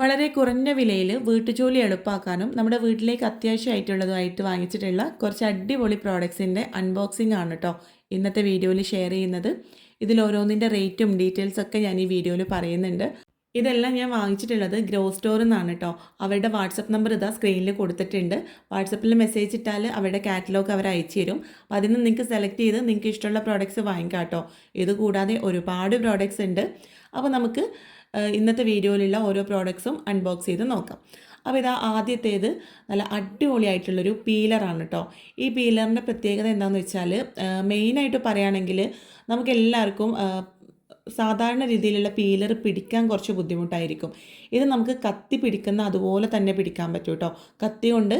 വളരെ കുറഞ്ഞ വിലയിൽ വീട്ടുജോലി എളുപ്പാക്കാനും നമ്മുടെ വീട്ടിലേക്ക് അത്യാവശ്യമായിട്ടുള്ളതുമായിട്ട് വാങ്ങിച്ചിട്ടുള്ള കുറച്ച് അടിപൊളി പ്രോഡക്ട്സിന്റെ അൺബോക്സിംഗ് ആണ് കേട്ടോ ഇന്നത്തെ വീഡിയോയിൽ ഷെയർ ചെയ്യുന്നത്. ഇതിൽ ഓരോന്നിന്റെ റേറ്റും ഡീറ്റെയിൽസൊക്കെ ഞാൻ ഈ വീഡിയോയിൽ പറയുന്നുണ്ട്. ഇതെല്ലാം ഞാൻ വാങ്ങിച്ചിട്ടുള്ളത് ഗ്രോ സ്റ്റോറിൽ നിന്നാണ് കേട്ടോ അവരുടെ വാട്സപ്പ് നമ്പർ ഇതാ സ്ക്രീനിൽ കൊടുത്തിട്ടുണ്ട്. വാട്സപ്പിൽ മെസ്സേജ് ഇട്ടാൽ അവരുടെ കാറ്റലോഗ് അവർ അയച്ചു തരും. അപ്പോൾ അതിൽ നിന്ന് നിങ്ങൾക്ക് സെലക്ട് ചെയ്ത് നിങ്ങൾക്ക് ഇഷ്ടമുള്ള പ്രോഡക്റ്റ്സ് വാങ്ങിക്കാം കേട്ടോ ഇത് കൂടാതെ ഒരുപാട് പ്രോഡക്റ്റ്സ് ഉണ്ട്. അപ്പോൾ നമുക്ക് ഇന്നത്തെ വീഡിയോയിലുള്ള ഓരോ പ്രോഡക്ട്സും അൺബോക്സ് ചെയ്ത് നോക്കാം. അപ്പോൾ ഇതാ ആദ്യത്തേത് നല്ല അടിപൊളിയായിട്ടുള്ളൊരു പീലറാണ് കേട്ടോ ഈ പീലറിന്റെ പ്രത്യേകത എന്താണെന്ന് വെച്ചാൽ മെയിനായിട്ട് പറയുകയാണെങ്കിൽ നമുക്ക് എല്ലാവർക്കും സാധാരണ രീതിയിലുള്ള പീലർ പിടിക്കാൻ കുറച്ച് ബുദ്ധിമുട്ടായിരിക്കും. ഇത് നമുക്ക് കത്തി പിടിക്കുന്ന അതുപോലെ തന്നെ പിടിക്കാൻ പറ്റും കേട്ടോ കത്തി കൊണ്ട്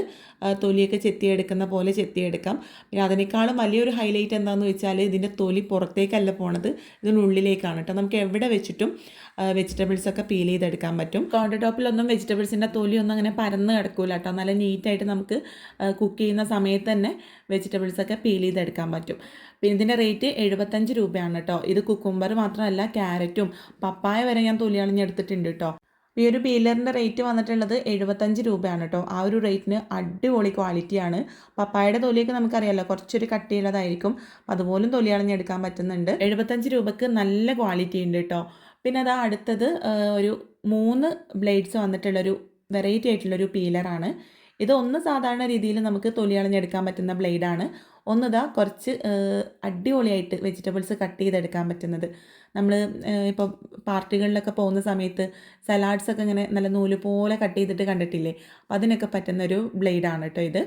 തൊലിയൊക്കെ ചെത്തിയെടുക്കുന്ന പോലെ ചെത്തിയെടുക്കാം. പിന്നെ അതിനേക്കാളും വലിയൊരു ഹൈലൈറ്റ് എന്താണെന്ന് വെച്ചാൽ ഇതിന്റെ തൊലി പുറത്തേക്കല്ല പോണത് ഇതിനുള്ളിലേക്കാണ് കേട്ടോ നമുക്ക് എവിടെ വെച്ചിട്ടും വെജിറ്റബിൾസൊക്കെ പീൽ ചെയ്തെടുക്കാൻ പറ്റും. കൗണ്ടർ ടോപ്പിലൊന്നും വെജിറ്റബിൾസിന്റെ തൊലിയൊന്നും അങ്ങനെ പരന്ന് കിടക്കില്ല കേട്ടോ നല്ല നീറ്റായിട്ട് നമുക്ക് കുക്ക് ചെയ്യുന്ന സമയത്ത് തന്നെ വെജിറ്റബിൾസൊക്കെ പീൽ ചെയ്തെടുക്കാൻ പറ്റും. പിന്നെ ഇതിന്റെ റേറ്റ് എഴുപത്തഞ്ച് രൂപയാണ് കേട്ടോ ഇത് കുക്കുംബർ മാത്രമല്ല ക്യാരറ്റും പപ്പായ വരെ ഞാൻ തൊലി കളഞ്ഞെടുത്തിട്ടുണ്ട് കേട്ടോ ഈ ഒരു പീലറിന്റെ റേറ്റ് വന്നിട്ടുള്ളത് എഴുപത്തഞ്ച് രൂപയാണ് കേട്ടോ ആ ഒരു റേറ്റിന് അടിപൊളി ക്വാളിറ്റിയാണ് പപ്പായയുടെ തൊലിയൊക്കെ നമുക്കറിയാമല്ലോ കുറച്ചൊരു കട്ടിയുള്ളതായിരിക്കും. അതുപോലും തൊലി കളഞ്ഞെടുക്കാൻ പറ്റുന്നുണ്ട്. എഴുപത്തഞ്ച് രൂപക്ക് നല്ല ക്വാളിറ്റി ഉണ്ട് കേട്ടോ പിന്നെ അതാ അടുത്തത് ഒരു മൂന്ന് ബ്ലേഡ്സ് വന്നിട്ടുള്ളൊരു വെറൈറ്റി ആയിട്ടുള്ളൊരു പീലറാണ് ഇത് ഒന്ന് സാധാരണ രീതിയിൽ നമുക്ക് തൊലി കളഞ്ഞെടുക്കാൻ പറ്റുന്ന ബ്ലേഡാണ് ഒന്നിതാ കുറച്ച് അടിപൊളിയായിട്ട് വെജിറ്റബിൾസ് കട്ട് ചെയ്തെടുക്കാൻ പറ്റുന്നത്. നമ്മൾ ഇപ്പോൾ പാർട്ടികളിലൊക്കെ പോകുന്ന സമയത്ത് സലാഡ്സൊക്കെ ഇങ്ങനെ നല്ല നൂൽ പോലെ കട്ട് ചെയ്തിട്ട് കണ്ടിട്ടില്ലേ? അപ്പോൾ അതിനൊക്കെ പറ്റുന്ന ഒരു ബ്ലേഡാണ് കേട്ടോ ഇത്.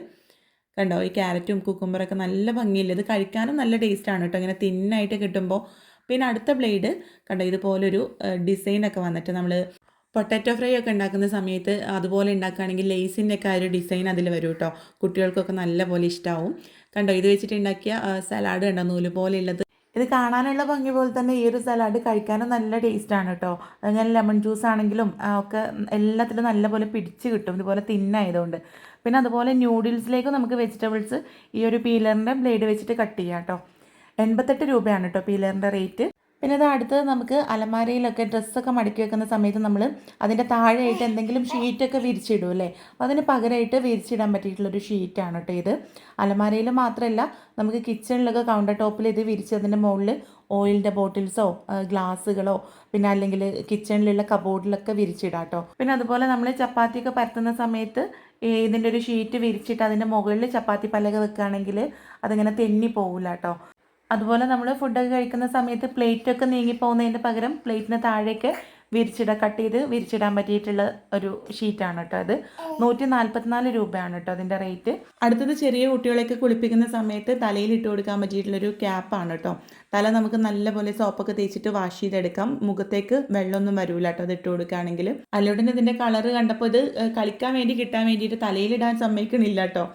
കണ്ടോ? ഈ ക്യാരറ്റും കുക്കുമ്പറൊക്കെ നല്ല ഭംഗിയില്ല? ഇത് കഴിക്കാനും നല്ല ടേസ്റ്റാണ് കേട്ടോ ഇങ്ങനെ തിന്നായിട്ട് കിട്ടുമ്പോൾ പിന്നെ അടുത്ത ബ്ലേഡ് കണ്ടോ? ഇതുപോലൊരു ഡിസൈനൊക്കെ വന്നിട്ട് നമ്മൾ പൊട്ടാറ്റോ ഫ്രൈ ഒക്കെ ഉണ്ടാക്കുന്ന സമയത്ത് അതുപോലെ ഉണ്ടാക്കുകയാണെങ്കിൽ ലേസിന്റെ ഒക്കെ ആ ഒരു ഡിസൈൻ അതിൽ വരും കേട്ടോ കുട്ടികൾക്കൊക്കെ നല്ല പോലെ ഇഷ്ടമാവും കണ്ടോ? ഇത് വെച്ചിട്ട് ഉണ്ടാക്കിയ സലാഡ് കണ്ടോ? നൂൽ പോലെ ഉള്ളത് ഇത് കാണാനുള്ള ഭംഗി പോലെ തന്നെ ഈ ഒരു സലാഡ് കഴിക്കാനും നല്ല ടേസ്റ്റ് ആണ് കേട്ടോ ഞാൻ ലെമൺ ജ്യൂസ് ആണെങ്കിലും ഒക്കെ എല്ലാത്തിലും നല്ലപോലെ പിടിച്ച് കിട്ടും. ഇതുപോലെ തിന്നായതുകൊണ്ട്. പിന്നെ അതുപോലെ ന്യൂഡിൽസിലേക്ക് നമുക്ക് വെജിറ്റബിൾസ് ഈ ഒരു പീലറിന്റെ ബ്ലേഡ് വെച്ചിട്ട് കട്ട് ചെയ്യാം കേട്ടോ എൺപത്തെട്ട് രൂപയാണ് കേട്ടോ പീലറിന്റെ റേറ്റ് പിന്നെ അത് അടുത്തത് നമുക്ക് അലമാരയിലൊക്കെ ഡ്രസ്സൊക്കെ മടക്കി വെക്കുന്ന സമയത്ത് നമ്മൾ അതിന്റെ താഴെയായിട്ട് എന്തെങ്കിലും ഷീറ്റൊക്കെ വിരിച്ചിടും അല്ലേ? അപ്പോൾ അതിന് പകരമായിട്ട് വിരിച്ചിടാൻ പറ്റിയിട്ടുള്ളൊരു ഷീറ്റാണ് കേട്ടോ ഇത്. അലമാരയിൽ മാത്രമല്ല നമുക്ക് കിച്ചണിലൊക്കെ കൗണ്ടർ ടോപ്പിൽ ഇത് വിരിച്ച് അതിന്റെ മുകളിൽ ഓയിലിന്റെ ബോട്ടിൽസോ ഗ്ലാസ്സുകളോ പിന്നെ അല്ലെങ്കിൽ കിച്ചണിലുള്ള കബോർഡിലൊക്കെ വിരിച്ചിടാം കേട്ടോ. പിന്നെ അതുപോലെ നമ്മൾ ചപ്പാത്തിയൊക്കെ പരത്തുന്ന സമയത്ത് ഇതിന്റെ ഒരു ഷീറ്റ് വിരിച്ചിട്ട് അതിന്റെ മുകളിൽ ചപ്പാത്തി പലക വെക്കുകയാണെങ്കിൽ അതിങ്ങനെ തെന്നി പോകില്ല കേട്ടോ. അതുപോലെ നമ്മൾ ഫുഡൊക്കെ കഴിക്കുന്ന സമയത്ത് പ്ലേറ്റൊക്കെ നീങ്ങി പോകുന്നതിന് പകരം പ്ലേറ്റിന് താഴേക്ക് വിരിച്ചിട കട്ട് ചെയ്ത് വിരിച്ചിടാൻ പറ്റിയിട്ടുള്ള ഒരു ഷീറ്റാണ് കേട്ടോ അത്. നൂറ്റി നാൽപ്പത്തിനാല് രൂപയാണ് കേട്ടോ അതിന്റെ റേറ്റ് അടുത്തത് ചെറിയ കുട്ടികളെയൊക്കെ കുളിപ്പിക്കുന്ന സമയത്ത് തലയിൽ ഇട്ട് കൊടുക്കാൻ പറ്റിയിട്ടുള്ളൊരു ക്യാപ്പാണ് കേട്ടോ തല നമുക്ക് നല്ലപോലെ സോപ്പൊക്കെ തേച്ചിട്ട് വാഷ് ചെയ്തെടുക്കാം. മുഖത്തേക്ക് വെള്ളമൊന്നും വരൂല കേട്ടോ അത് ഇട്ട് കൊടുക്കുകയാണെങ്കിൽ അല്ലോടനെ ഇതിന്റെ കളറ് കണ്ടപ്പോൾ ഇത് കളിക്കാൻ വേണ്ടി കിട്ടാൻ വേണ്ടിയിട്ട് തലയിലിടാൻ സമ്മതിക്കണില്ല കേട്ടോ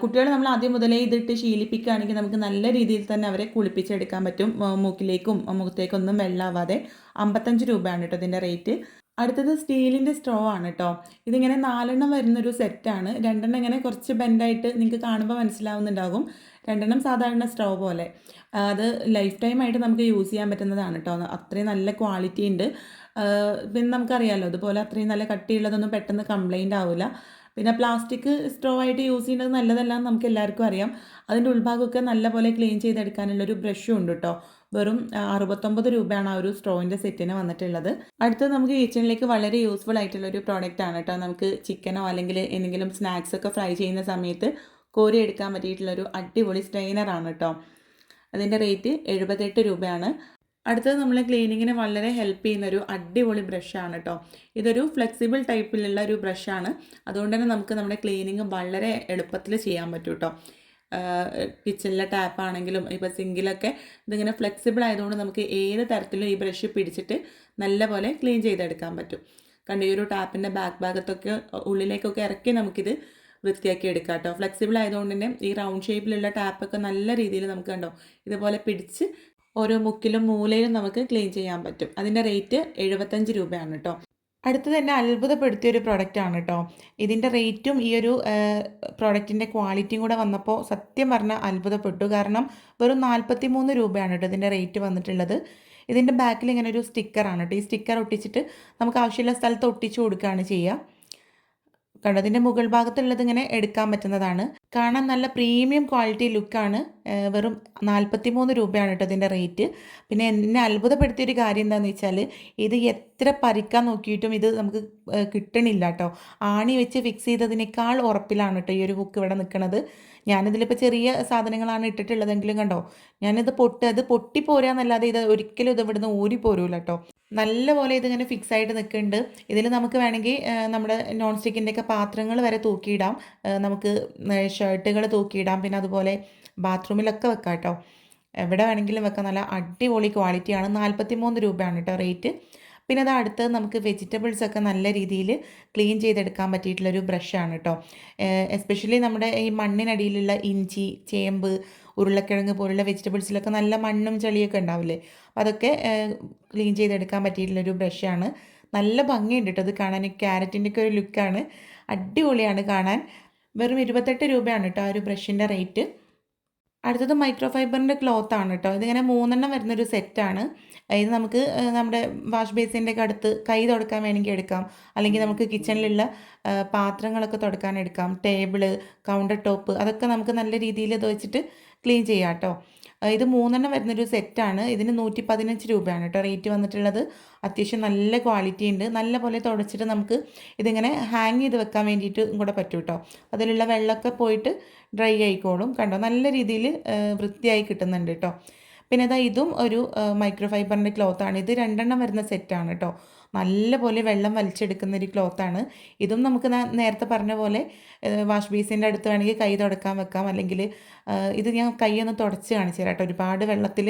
കുട്ടികൾ നമ്മൾ ആദ്യം മുതലേ ഇതിട്ട് ശീലിപ്പിക്കുകയാണെങ്കിൽ നമുക്ക് നല്ല രീതിയിൽ തന്നെ അവരെ കുളിപ്പിച്ചെടുക്കാൻ പറ്റും. മൂക്കിലേക്കും മുഖത്തേക്കും ഒന്നും വെള്ളമാവാതെ അമ്പത്തഞ്ച് രൂപയാണ് കേട്ടോ ഇതിന്റെ റേറ്റ്. അടുത്തത് സ്റ്റീലിന്റെ സ്ട്രോ ആണ് കേട്ടോ. ഇതിങ്ങനെ നാലെണ്ണം വരുന്നൊരു സെറ്റാണ്. രണ്ടെണ്ണം ഇങ്ങനെ കുറച്ച് ബെൻഡായിട്ട് നിങ്ങൾക്ക് കാണുമ്പോൾ മനസ്സിലാവുന്നുണ്ടാകും. രണ്ടെണ്ണം സാധാരണ സ്ട്രോ പോലെ. അത് ലൈഫ് ടൈം ആയിട്ട് നമുക്ക് യൂസ് ചെയ്യാൻ പറ്റുന്നതാണ് കേട്ടോ. അത്രയും നല്ല ക്വാളിറ്റി ഉണ്ട്. പിന്നെ നമുക്കറിയാമല്ലോ അതുപോലെ അത്രയും നല്ല കട്ടിയുള്ളതൊന്നും പെട്ടെന്ന് കംപ്ലൈന്റ് ആവില്ല. പിന്നെ പ്ലാസ്റ്റിക് സ്ട്രോ ആയിട്ട് യൂസ് ചെയ്യുന്നത് നല്ലതല്ല എന്ന് നമുക്ക് എല്ലാവർക്കും അറിയാം. അതിന്റെ ഉൾഭാഗമൊക്കെ നല്ലപോലെ ക്ലീൻ ചെയ്തെടുക്കാനുള്ളൊരു ബ്രഷും ഉണ്ട് കേട്ടോ വെറും അറുപത്തൊമ്പത് രൂപയാണ് ആ ഒരു സ്ട്രോയിന്റെ സെറ്റിന് വന്നിട്ടുള്ളത്. അടുത്തത് നമുക്ക് കിച്ചണിലേക്ക് വളരെ യൂസ്ഫുൾ ആയിട്ടുള്ള ഒരു പ്രോഡക്റ്റ് ആണ് കേട്ടോ നമുക്ക് ചിക്കനോ അല്ലെങ്കിൽ എന്തെങ്കിലും സ്നാക്സ് ഒക്കെ ഫ്രൈ ചെയ്യുന്ന സമയത്ത് കോരി എടുക്കാൻ പറ്റിയിട്ടുള്ളൊരു അടിപൊളി സ്ട്രെയിനറാണ് കേട്ടോ അതിന്റെ റേറ്റ് എഴുപത്തെട്ട് രൂപയാണ്. അടുത്തത് നമ്മളെ ക്ലീനിങ്ങിന് വളരെ ഹെൽപ്പ് ചെയ്യുന്ന ഒരു അടിപൊളി ബ്രഷാണ് കേട്ടോ ഇതൊരു ഫ്ലെക്സിബിൾ ടൈപ്പിലുള്ള ഒരു ബ്രഷാണ്. അതുകൊണ്ട് തന്നെ നമുക്ക് നമ്മുടെ ക്ലീനിങ് വളരെ എളുപ്പത്തിൽ ചെയ്യാൻ പറ്റും കേട്ടോ കിച്ചണിലെ ടാപ്പാണെങ്കിലും ഇപ്പോൾ സിങ്കിലൊക്കെ ഇതിങ്ങനെ ഫ്ലെക്സിബിൾ ആയതുകൊണ്ട് നമുക്ക് ഏത് തരത്തിലും ഈ ബ്രഷ് പിടിച്ചിട്ട് നല്ലപോലെ ക്ലീൻ ചെയ്തെടുക്കാൻ പറ്റും. കണ്ടു ഈ ഒരു ടാപ്പിന്റെ ബാക്ക് ഭാഗത്തൊക്കെ ഉള്ളിലേക്കൊക്കെ ഇറക്കി നമുക്കിത് വൃത്തിയാക്കി എടുക്കാം കേട്ടോ ഫ്ലെക്സിബിൾ ആയതുകൊണ്ട് തന്നെ ഈ റൗണ്ട് ഷേപ്പിലുള്ള ടാപ്പൊക്കെ നല്ല രീതിയിൽ നമുക്ക് കണ്ടോ ഇതുപോലെ പിടിച്ച് ഓരോ മുക്കിലും മൂലയിലും നമുക്ക് ക്ലീൻ ചെയ്യാൻ പറ്റും. അതിന്റെ റേറ്റ് എഴുപത്തഞ്ച് രൂപയാണ് കേട്ടോ അടുത്തത് എന്നെ അത്ഭുതപ്പെടുത്തിയ ഒരു പ്രൊഡക്റ്റാണ് കേട്ടോ ഇതിന്റെ റേറ്റും ഈ ഒരു പ്രോഡക്റ്റിന്റെ ക്വാളിറ്റിയും കൂടെ വന്നപ്പോൾ സത്യം പറഞ്ഞാൽ അത്ഭുതപ്പെട്ടു. കാരണം വെറും നാൽപ്പത്തി മൂന്ന് രൂപയാണ് കേട്ടോ ഇതിന്റെ റേറ്റ് വന്നിട്ടുള്ളത്. ഇതിന്റെ ബാക്കിൽ ഇങ്ങനെ ഒരു സ്റ്റിക്കറാണ് കേട്ടോ ഈ സ്റ്റിക്കർ ഒട്ടിച്ചിട്ട് നമുക്ക് ആവശ്യമുള്ള സ്ഥലത്ത് ഒട്ടിച്ചു കൊടുക്കുകയാണ് ചെയ്യുക കണ്ടോ? ഇതിന്റെ മുകൾ ഭാഗത്തുള്ളത് ഇങ്ങനെ എടുക്കാൻ പറ്റുന്നതാണ്. കാണാൻ നല്ല പ്രീമിയം ക്വാളിറ്റി ലുക്കാണ്. വെറും നാൽപ്പത്തി മൂന്ന് രൂപയാണ് കേട്ടോ ഇതിന്റെ റേറ്റ്. പിന്നെ എന്നെ അത്ഭുതപ്പെടുത്തിയൊരു കാര്യം എന്താണെന്ന് വെച്ചാൽ ഇത് എത്ര പരിക്കാൻ നോക്കിയിട്ടും ഇത് നമുക്ക് കിട്ടണില്ല കേട്ടോ. ആണി വെച്ച് ഫിക്സ് ചെയ്തതിനേക്കാൾ ഉറപ്പിലാണ് കേട്ടോ ഈ ഒരു ഹുക്ക് ഇവിടെ നിൽക്കുന്നത് ഞാനിതിലിപ്പോൾ ചെറിയ സാധനങ്ങളാണ് ഇട്ടിട്ടുള്ളതെങ്കിലും കണ്ടോ? ഞാനിത് പൊട്ട് അത് പൊട്ടിപ്പോരാന്നല്ലാതെ ഇത് ഒരിക്കലും ഇത് ഇവിടുന്ന് ഊരി പോരൂല കേട്ടോ. നല്ലപോലെ ഇതിങ്ങനെ ഫിക്സ് ആയിട്ട് നിൽക്കുന്നുണ്ട് ഇതിൽ നമുക്ക് വേണമെങ്കിൽ നമ്മുടെ നോൺ സ്റ്റിക്കിന്റെയൊക്കെ പാത്രങ്ങൾ വരെ തൂക്കിയിടാം. നമുക്ക് ഷർട്ടുകൾ തൂക്കിയിടാം. പിന്നെ അതുപോലെ ബാത്റൂമിലൊക്കെ വെക്കാം കേട്ടോ എവിടെ വേണമെങ്കിലും വെക്കാം. നല്ല അടിപൊളി ക്വാളിറ്റിയാണ് നാൽപ്പത്തി മൂന്ന് രൂപയാണ് കേട്ടോ റേറ്റ് പിന്നെ അത് അടുത്ത് നമുക്ക് വെജിറ്റബിൾസ് ഒക്കെ നല്ല രീതിയിൽ ക്ലീൻ ചെയ്തെടുക്കാൻ പറ്റിയിട്ടുള്ളൊരു ബ്രഷാണ് കേട്ടോ എസ്പെഷ്യലി നമ്മുടെ ഈ മണ്ണിനടിയിലുള്ള ഇഞ്ചി ചേമ്പ് ഉരുളക്കിഴങ്ങ് പോലുള്ള വെജിറ്റബിൾസിലൊക്കെ നല്ല മണ്ണും ചെളിയൊക്കെ ഉണ്ടാവില്ലേ? അപ്പോൾ അതൊക്കെ ക്ലീൻ ചെയ്തെടുക്കാൻ പറ്റിയിട്ടുള്ളൊരു ബ്രഷാണ്. നല്ല ഭംഗിയുണ്ട് കേട്ടോ അത് കാണാൻ. ക്യാരറ്റിന്റെ ഒക്കെ ഒരു ലുക്കാണ്. അടിപൊളിയാണ് കാണാൻ. വെറും ഇരുപത്തെട്ട് രൂപയാണ് കേട്ടോ ആ ഒരു ബ്രഷിന്റെ റേറ്റ്. അടുത്തത് മൈക്രോ ഫൈബറിന്റെ ക്ലോത്ത് ആണ് കേട്ടോ ഇതിങ്ങനെ മൂന്നെണ്ണം വരുന്നൊരു സെറ്റാണ്. ഇത് നമുക്ക് നമ്മുടെ വാഷ് ബേസിന്റെ ഒക്കെ അടുത്ത് കൈ തുടക്കാൻ വേണമെങ്കിൽ എടുക്കാം. അല്ലെങ്കിൽ നമുക്ക് കിച്ചണിലുള്ള പാത്രങ്ങളൊക്കെ തുടക്കാൻ എടുക്കാം. ടേബിൾ കൗണ്ടർ ടോപ്പ് അതൊക്കെ നമുക്ക് നല്ല രീതിയിൽ ഇത് വെച്ചിട്ട് ക്ലീൻ ചെയ്യാം കേട്ടോ. ഇത് മൂന്നെണ്ണം വരുന്നൊരു സെറ്റാണ്. ഇതിന് നൂറ്റി പതിനഞ്ച് രൂപയാണ് കേട്ടോ റേറ്റ് വന്നിട്ടുള്ളത്. അത്യാവശ്യം നല്ല ക്വാളിറ്റി ഉണ്ട്. നല്ല പോലെ തുടച്ചിട്ട് നമുക്ക് ഇതിങ്ങനെ ഹാങ് ചെയ്ത് വെക്കാൻ വേണ്ടിയിട്ട് കൂടെ പറ്റും കേട്ടോ. അതിലുള്ള വെള്ളമൊക്കെ പോയിട്ട് ഡ്രൈ ആയിക്കോളും. കണ്ടോ? നല്ല രീതിയിൽ വൃത്തിയായി കിട്ടുന്നുണ്ട് കേട്ടോ. പിന്നെ ഇതാ ഇതും ഒരു മൈക്രോ ഫൈബറിന്റെ ക്ലോത്താണ്. ഇത് രണ്ടെണ്ണം വരുന്ന സെറ്റാണ് കേട്ടോ. നല്ല പോലെ വെള്ളം വലിച്ചെടുക്കുന്ന ഒരു ക്ലോത്താണ് ഇതും നമുക്ക് നേരത്തെ പറഞ്ഞ പോലെ വാഷ് ബേസിന്റെ അടുത്ത് വേണമെങ്കിൽ കൈ തുടക്കാൻ വെക്കാം. അല്ലെങ്കിൽ ഇത് ഞാൻ കൈ ഒന്ന് തുടച്ച് കാണിച്ചു തരാം കേട്ടോ. ഒരുപാട് വെള്ളത്തിൽ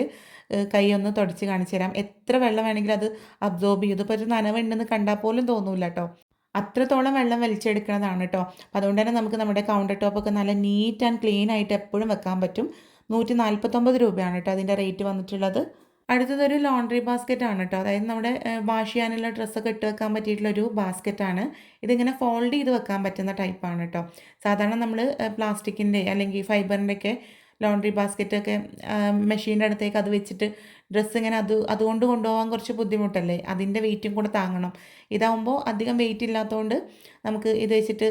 കൈ ഒന്ന് തുടച്ച് കാണിച്ചു തരാം. എത്ര വെള്ളം വേണമെങ്കിലും അത് അബ്സോർബ് ചെയ്തു ഇപ്പോൾ ഒരു നനവുണ്ടെന്ന് കണ്ടാൽ പോലും തോന്നില്ല കേട്ടോ. അത്രത്തോളം വെള്ളം വലിച്ചെടുക്കുന്നതാണ് കേട്ടോ. അതുകൊണ്ട് തന്നെ നമുക്ക് നമ്മുടെ കൗണ്ടർ ടോപ്പൊക്കെ നല്ല നീറ്റ് ആൻഡ് ക്ലീൻ ആയിട്ട് എപ്പോഴും വെക്കാൻ പറ്റും. നൂറ്റി നാൽപ്പത്തൊമ്പത് രൂപയാണ് കേട്ടോ അതിന്റെ റേറ്റ് വന്നിട്ടുള്ളത്. അടുത്തതൊരു ലോണ്ടറി ബാസ്ക്കറ്റ് ആണ് കേട്ടോ അതായത് നമ്മുടെ വാഷ് ചെയ്യാനുള്ള ഡ്രസ്സൊക്കെ ഇട്ട് വെക്കാൻ പറ്റിയിട്ടുള്ളൊരു ബാസ്ക്കറ്റാണ് ഇതിങ്ങനെ ഫോൾഡ് ചെയ്ത് വെക്കാൻ പറ്റുന്ന ടൈപ്പാണ് കേട്ടോ സാധാരണ നമ്മൾ പ്ലാസ്റ്റിക്കിന്റെ അല്ലെങ്കിൽ ഫൈബറിന്റെ ഒക്കെ ലോണ്ട്രി ബാസ്ക്കറ്റൊക്കെ മെഷീന്റെ അടുത്തേക്ക് അത് വെച്ചിട്ട് ഡ്രസ്സ് ഇങ്ങനെ അത് അതുകൊണ്ട് കൊണ്ടുപോകാൻ കുറച്ച് ബുദ്ധിമുട്ടല്ലേ? അതിന്റെ വെയിറ്റും കൂടെ താങ്ങണം. ഇതാവുമ്പോൾ അധികം വെയിറ്റ് ഇല്ലാത്തതുകൊണ്ട് നമുക്ക് ഇത് വെച്ചിട്ട്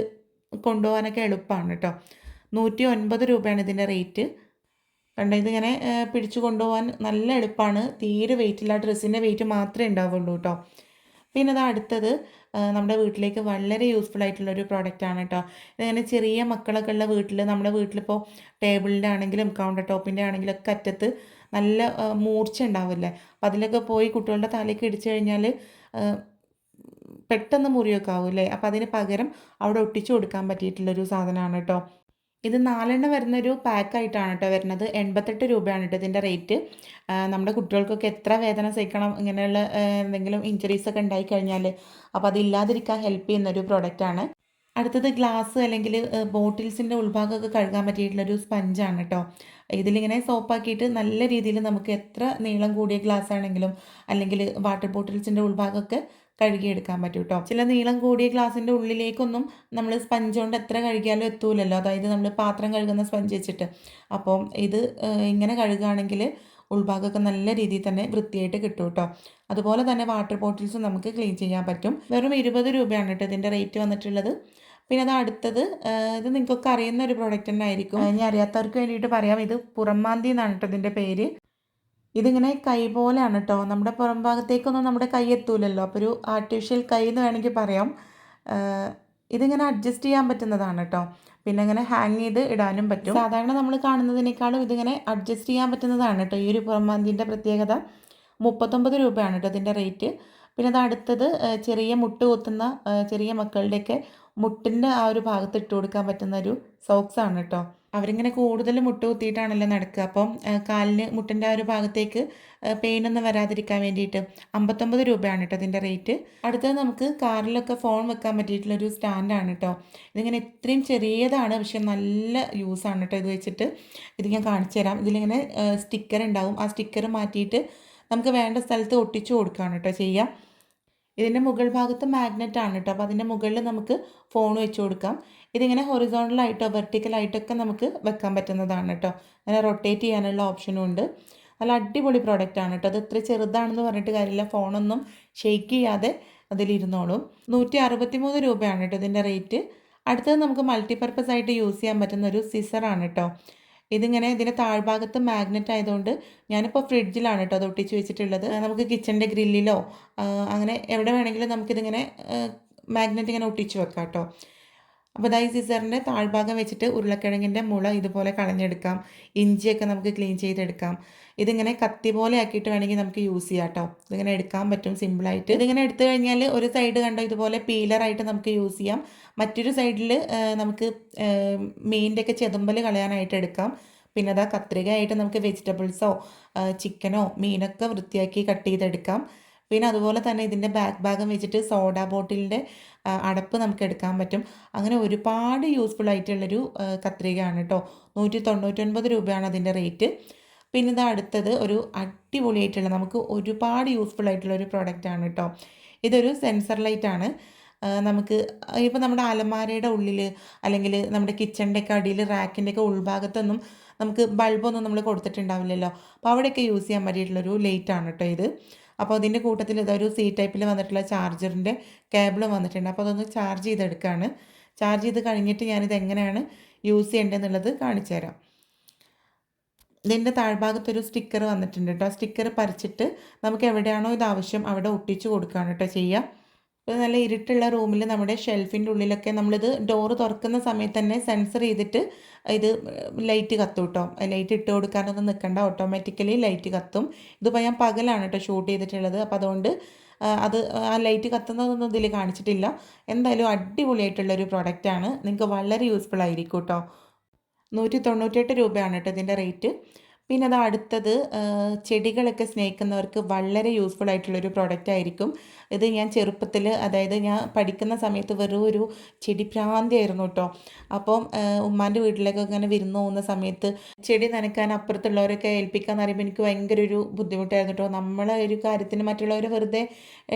കൊണ്ടുപോകാനൊക്കെ എളുപ്പമാണ് കേട്ടോ നൂറ്റി ഒൻപത് രൂപയാണ് ഇതിന്റെ റേറ്റ് കണ്ടോ? ഇതിങ്ങനെ പിടിച്ചു കൊണ്ടുപോകാൻ നല്ല എളുപ്പമാണ് തീരെ വെയിറ്റ് ഇല്ല ഡ്രസ്സിന്റെ വെയിറ്റ് മാത്രമേ ഉണ്ടാവുള്ളൂ കേട്ടോ. പിന്നെ അത് അടുത്തത് നമ്മുടെ വീട്ടിലേക്ക് വളരെ യൂസ്ഫുൾ ആയിട്ടുള്ള ഒരു ആണ് കേട്ടോ. ഇതിങ്ങനെ ചെറിയ മക്കളൊക്കെ ഉള്ള വീട്ടിൽ നമ്മുടെ വീട്ടിലിപ്പോൾ ടേബിളിന്റെ ആണെങ്കിലും കൗണ്ടർ ടോപ്പിന്റെ ആണെങ്കിലും ഒക്കെ അറ്റത്ത് നല്ല മൂർച്ച ഉണ്ടാവില്ലേ? അപ്പം അതിലൊക്കെ പോയി കുട്ടികളുടെ തലയ്ക്ക് ഇടിച്ചു കഴിഞ്ഞാൽ പെട്ടെന്ന് മുറിയൊക്കെ ആവില്ലേ? അപ്പം അതിന് പകരം അവിടെ ഒട്ടിച്ചു കൊടുക്കാൻ പറ്റിയിട്ടുള്ളൊരു സാധനമാണ് കേട്ടോ. ഇത് നാലെണ്ണം വരുന്നൊരു പാക്കായിട്ടാണ് കേട്ടോ വരുന്നത്. എൺപത്തെട്ട് രൂപയാണ് കേട്ടോ ഇതിന്റെ റേറ്റ്. നമ്മുടെ കുട്ടികൾക്കൊക്കെ എത്ര വേദന സഹിക്കണം ഇങ്ങനെയുള്ള എന്തെങ്കിലും ഇഞ്ചറീസ് ഒക്കെ ഉണ്ടായി കഴിഞ്ഞാൽ അപ്പോൾ അതില്ലാതിരിക്കാൻ ഹെൽപ്പ് ചെയ്യുന്നൊരു പ്രോഡക്റ്റാണ് അടുത്തത് ഗ്ലാസ് അല്ലെങ്കിൽ ബോട്ടിൽസിന്റെ ഉൾഭാഗമൊക്കെ കഴുകാൻ പറ്റിയിട്ടുള്ളൊരു സ്പഞ്ചാണ് കേട്ടോ ഇതിലിങ്ങനെ സോപ്പാക്കിയിട്ട് നല്ല രീതിയിൽ നമുക്ക് എത്ര നീളം കൂടിയ ഗ്ലാസ് ആണെങ്കിലും അല്ലെങ്കിൽ വാട്ടർ ബോട്ടിൽസിന്റെ ഉൾഭാഗമൊക്കെ കഴുകിയെടുക്കാൻ പറ്റും കേട്ടോ ചില നീളം കൂടിയ ഗ്ലാസിന്റെ ഉള്ളിലേക്കൊന്നും നമ്മൾ സ്പഞ്ച് കൊണ്ട് എത്ര കഴുകിയാലും എത്തൂലല്ലോ. അതായത് നമ്മൾ പാത്രം കഴുകുന്ന സ്പഞ്ച് വെച്ചിട്ട്. അപ്പോൾ ഇത് ഇങ്ങനെ കഴുകുകയാണെങ്കിൽ ഉൾഭാഗമൊക്കെ നല്ല രീതിയിൽ തന്നെ വൃത്തിയായിട്ട് കിട്ടും കേട്ടോ അതുപോലെ തന്നെ വാട്ടർ ബോട്ടിൽസ് നമുക്ക് ക്ലീൻ ചെയ്യാൻ പറ്റും. വെറും ഇരുപത് രൂപയാണ് കേട്ടോ ഇതിന്റെ റേറ്റ് വന്നിട്ടുള്ളത്. പിന്നെ അത് അടുത്തത് ഇത് നിങ്ങൾക്കൊക്കെ അറിയുന്ന ഒരു പ്രൊഡക്റ്റ് തന്നെ ആയിരിക്കും. ഇനി അറിയാത്തവർക്ക് വേണ്ടിയിട്ട് പറയാം. ഇത് പുറംമാന്തി എന്നാണ് കേട്ടോ ഇതിന്റെ പേര്. ഇതിങ്ങനെ കൈ പോലെയാണ് കേട്ടോ നമ്മുടെ പുറം ഭാഗത്തേക്കൊന്നും നമ്മുടെ കൈ എത്തൂലല്ലോ. അപ്പോൾ ഒരു ആർട്ടിഫിഷ്യൽ കൈ എന്ന് വേണമെങ്കിൽ പറയാം. ഇതിങ്ങനെ അഡ്ജസ്റ്റ് ചെയ്യാൻ പറ്റുന്നതാണ് കേട്ടോ പിന്നെ ഇങ്ങനെ ഹാങ് ചെയ്ത് ഇടാനും പറ്റും. സാധാരണ നമ്മൾ കാണുന്നതിനേക്കാളും ഇതിങ്ങനെ അഡ്ജസ്റ്റ് ചെയ്യാൻ പറ്റുന്നതാണ് കേട്ടോ ഈ ഒരു പുറംമാന്തിന്റെ പ്രത്യേകത മുപ്പത്തൊമ്പത് രൂപയാണ് കേട്ടോ ഇതിന്റെ റേറ്റ് പിന്നെ അത് അടുത്തത് ചെറിയ മുട്ട് കുത്തുന്ന ചെറിയ മക്കളുടെയൊക്കെ മുട്ടിന്റെ ആ ഒരു ഭാഗത്ത് ഇട്ട് കൊടുക്കാൻ പറ്റുന്ന ഒരു സോക്സ് ആണ് കേട്ടോ അവരിങ്ങനെ കൂടുതൽ മുട്ട കുത്തിയിട്ടാണല്ലോ നടക്കുക. അപ്പം കാലിന് മുട്ടിന്റെ ആ ഒരു ഭാഗത്തേക്ക് പെയിൻ ഒന്നും വരാതിരിക്കാൻ വേണ്ടിയിട്ട് അമ്പത്തൊമ്പത് രൂപയാണ് കേട്ടോ ഇതിന്റെ റേറ്റ് അടുത്തത് നമുക്ക് കാറിലൊക്കെ ഫോൺ വെക്കാൻ പറ്റിയിട്ടുള്ളൊരു സ്റ്റാൻഡാണ് കേട്ടോ. ഇതിങ്ങനെ ഇത്രയും ചെറിയതാണ് പക്ഷെ നല്ല യൂസാണ് കേട്ടോ ഇത് വെച്ചിട്ട്. ഇത് ഞാൻ കാണിച്ചു തരാം. ഇതിലിങ്ങനെ സ്റ്റിക്കർ ഉണ്ടാവും. ആ സ്റ്റിക്കർ മാറ്റിയിട്ട് നമുക്ക് വേണ്ട സ്ഥലത്ത് ഒട്ടിച്ചു കൊടുക്കുകയാണ് കേട്ടോ ചെയ്യാം. ഇതിന്റെ മുകൾ ഭാഗത്ത് മാഗ്നറ്റ് ആണ് കേട്ടോ. അപ്പോൾ അതിന്റെ മുകളിൽ നമുക്ക് ഫോൺ വെച്ച് കൊടുക്കാം. ഇതിങ്ങനെ ഹൊറിസോണ്ടലായിട്ടോ വെർട്ടിക്കലായിട്ടൊക്കെ നമുക്ക് വെക്കാൻ പറ്റുന്നതാണ് കേട്ടോ അങ്ങനെ റൊട്ടേറ്റ് ചെയ്യാനുള്ള ഓപ്ഷനും ഉണ്ട്. നല്ല അടിപൊളി പ്രോഡക്റ്റ് ആണ് കേട്ടോ അത് ഇത്ര ചെറുതാണെന്ന് പറഞ്ഞിട്ട് കാര്യമില്ല. ഫോണൊന്നും ഷെയ്ക്ക് ചെയ്യാതെ അതിലിരുന്നോളും. നൂറ്റി അറുപത്തി മൂന്ന് രൂപയാണ് കേട്ടോ ഇതിന്റെ റേറ്റ്. അടുത്തത് നമുക്ക് മൾട്ടിപർപ്പസ് ആയിട്ട് യൂസ് ചെയ്യാൻ പറ്റുന്ന ഒരു സിസറാണ് കേട്ടോ ഇതിങ്ങനെ ഇതിന്റെ താഴ്ഭാഗത്ത് മാഗ്നറ്റ് ആയതുകൊണ്ട് ഞാനിപ്പോൾ ഫ്രിഡ്ജിലാണ് കേട്ടോ അത് ഒട്ടിച്ച് വെച്ചിട്ടുള്ളത്. നമുക്ക് കിച്ചണിന്റെ ഗ്രില്ലിലോ അങ്ങനെ എവിടെ വേണമെങ്കിലും നമുക്കിതിങ്ങനെ മാഗ്നറ്റ് ഇങ്ങനെ ഒട്ടിച്ച് വെക്കാം കേട്ടോ അപ്പോൾ ദൈ സിസറിന്റെ താഴ്ഭാഗം വെച്ചിട്ട് ഉരുളക്കിഴങ്ങിന്റെ മുള ഇതുപോലെ കളഞ്ഞെടുക്കാം. ഇഞ്ചിയൊക്കെ നമുക്ക് ക്ലീൻ ചെയ്തെടുക്കാം. ഇതിങ്ങനെ കത്തി പോലെ ആക്കിയിട്ട് വേണമെങ്കിൽ നമുക്ക് യൂസ് ചെയ്യാം കേട്ടോ ഇതിങ്ങനെ എടുക്കാൻ പറ്റും സിമ്പിളായിട്ട് ഇതിങ്ങനെ എടുത്തു കഴിഞ്ഞാൽ ഒരു സൈഡ് കണ്ടോ ഇതുപോലെ പീലറായിട്ട് നമുക്ക് യൂസ് ചെയ്യാം. മറ്റൊരു സൈഡിൽ നമുക്ക് മീനിന്റെ ഒക്കെ ചെതുമ്പൽ കളയാനായിട്ട് എടുക്കാം. പിന്നെ അതാ കത്രികയായിട്ട് നമുക്ക് വെജിറ്റബിൾസോ ചിക്കനോ മീനൊക്കെ വൃത്തിയാക്കി കട്ട് ചെയ്തെടുക്കാം. പിന്നെ അതുപോലെ തന്നെ ഇതിന്റെ ബാക്ക് ഭാഗം വെച്ചിട്ട് സോഡ ബോട്ടിലിന്റെ അടപ്പ് നമുക്ക് എടുക്കാൻ പറ്റും. അങ്ങനെ ഒരുപാട് യൂസ്ഫുൾ ആയിട്ടുള്ളൊരു കത്രികയാണ് കേട്ടോ നൂറ്റി തൊണ്ണൂറ്റൊൻപത് രൂപയാണ് അതിന്റെ റേറ്റ് പിന്നെ ഇത് അടുത്തത് ഒരു അടിപൊളിയായിട്ടുള്ള നമുക്ക് ഒരുപാട് യൂസ്ഫുൾ ആയിട്ടുള്ള ഒരു പ്രോഡക്റ്റാണ് കേട്ടോ ഇതൊരു സെൻസർ ലൈറ്റാണ് നമുക്ക് ഇപ്പോൾ നമ്മുടെ അലമാരയുടെ ഉള്ളിൽ അല്ലെങ്കിൽ നമ്മുടെ കിച്ചണിന്റെ ഒക്കെ അടിയിൽ റാക്കിന്റെ ഒക്കെ ഉൾഭാഗത്തൊന്നും നമുക്ക് ബൾബൊന്നും നമ്മൾ കൊടുത്തിട്ടുണ്ടാവില്ലല്ലോ. അപ്പോൾ അവിടെയൊക്കെ യൂസ് ചെയ്യാൻ പറ്റിയിട്ടുള്ളൊരു ലൈറ്റാണ് കേട്ടോ ഇത്. അപ്പോൾ അതിന്റെ കൂട്ടത്തിൽ ഇതൊരു സി ടൈപ്പിൽ വന്നിട്ടുള്ള ചാർജറിന്റെ കേബിൾ വന്നിട്ടുണ്ട്. അപ്പോൾ അതൊന്ന് ചാർജ് ചെയ്തെടുക്കുകയാണ് ചാർജ് ചെയ്ത് കഴിഞ്ഞിട്ട് ഞാനിത് എങ്ങനെയാണ് യൂസ് ചെയ്യേണ്ടതെന്നുള്ളത് കാണിച്ചു തരാം. ഇതിന്റെ താഴ്ഭാഗത്തൊരു സ്റ്റിക്കർ വന്നിട്ടുണ്ട് കേട്ടോ. സ്റ്റിക്കർ പറിച്ചിട്ട് നമുക്ക് എവിടെയാണോ ഇത് ആവശ്യം അവിടെ ഒട്ടിച്ചു കൊടുക്കുകയാണ് കേട്ടോ ചെയ്യുക. ഇപ്പോൾ നല്ല ഇരുട്ടുള്ള റൂമിൽ നമ്മുടെ ഷെൽഫിന്റെ ഉള്ളിലൊക്കെ നമ്മളിത് ഡോറ് തുറക്കുന്ന സമയത്ത് തന്നെ സെൻസർ ചെയ്തിട്ട് ഇത് ലൈറ്റ് കത്തും കേട്ടോ ലൈറ്റ് ഇട്ട് കൊടുക്കാനൊന്നും നിൽക്കണ്ട ഓട്ടോമാറ്റിക്കലി ലൈറ്റ് കത്തും. ഇതിപ്പോൾ ഞാൻ പകലാണ് കേട്ടോ ഷൂട്ട് ചെയ്തിട്ടുള്ളത്. അപ്പോൾ അതുകൊണ്ട് അത് ആ ലൈറ്റ് കത്തുന്നതൊന്നും ഇതിൽ കാണിച്ചിട്ടില്ല. എന്തായാലും അടിപൊളിയായിട്ടുള്ളൊരു പ്രൊഡക്റ്റാണ് നിങ്ങൾക്ക് വളരെ യൂസ്ഫുൾ ആയിരിക്കും കേട്ടോ നൂറ്റി തൊണ്ണൂറ്റെട്ട് രൂപയാണ് കേട്ടോ ഇതിന്റെ റേറ്റ് പിന്നെ അത് അടുത്തത് ചെടികളൊക്കെ സ്നേഹിക്കുന്നവർക്ക് വളരെ യൂസ്ഫുൾ ആയിട്ടുള്ളൊരു പ്രോഡക്റ്റ് ആയിരിക്കും. ഇത് ഞാൻ ചെറുപ്പത്തിൽ അതായത് ഞാൻ പഠിക്കുന്ന സമയത്ത് വെറും ഒരു ചെടി പ്രാന്തിയായിരുന്നു കേട്ടോ. അപ്പം ഉമ്മാന്റെ വീട്ടിലേക്ക് ഇങ്ങനെ വിരുന്ന് പോകുന്ന സമയത്ത് ചെടി നനയ്ക്കാൻ അപ്പുറത്തുള്ളവരൊക്കെ ഏൽപ്പിക്കാന്ന് പറയുമ്പോൾ എനിക്ക് ഭയങ്കര ഒരു ബുദ്ധിമുട്ടായിരുന്നു കേട്ടോ. നമ്മളെ ഒരു കാര്യത്തിന് മറ്റുള്ളവരെ വെറുതെ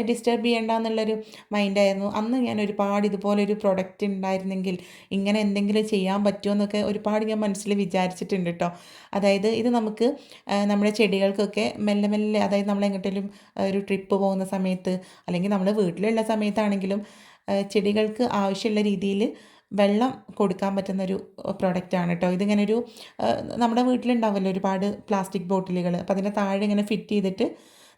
ഡിസ്റ്റർബ് ചെയ്യേണ്ട എന്നുള്ളൊരു മൈൻഡായിരുന്നു. അന്ന് ഞാൻ ഒരുപാട് ഇതുപോലെ ഒരു പ്രൊഡക്റ്റ് ഉണ്ടായിരുന്നെങ്കിൽ ഇങ്ങനെ എന്തെങ്കിലും ചെയ്യാൻ പറ്റുമോ എന്നൊക്കെ ഒരുപാട് ഞാൻ മനസ്സിൽ വിചാരിച്ചിട്ടുണ്ട് കേട്ടോ. അതായത് ഇത് നമുക്ക് നമ്മുടെ ചെടികൾക്കൊക്കെ മെല്ലെ മെല്ലെ അതായത് നമ്മൾ എങ്ങോട്ടെങ്കിലും ഒരു ട്രിപ്പ് പോകുന്ന സമയത്ത് അല്ലെങ്കിൽ നമ്മൾ വീട്ടിലുള്ള സമയത്താണെങ്കിലും ചെടികൾക്ക് ആവശ്യമുള്ള രീതിയിൽ വെള്ളം കൊടുക്കാൻ പറ്റുന്നൊരു പ്രൊഡക്റ്റാണ് കേട്ടോ ഇതിങ്ങനെ ഒരു നമ്മുടെ വീട്ടിലുണ്ടാവുമല്ലോ ഒരുപാട് പ്ലാസ്റ്റിക് ബോട്ടിലുകൾ അപ്പോൾ അതിന്റെ താഴെ ഇങ്ങനെ ഫിറ്റ് ചെയ്തിട്ട്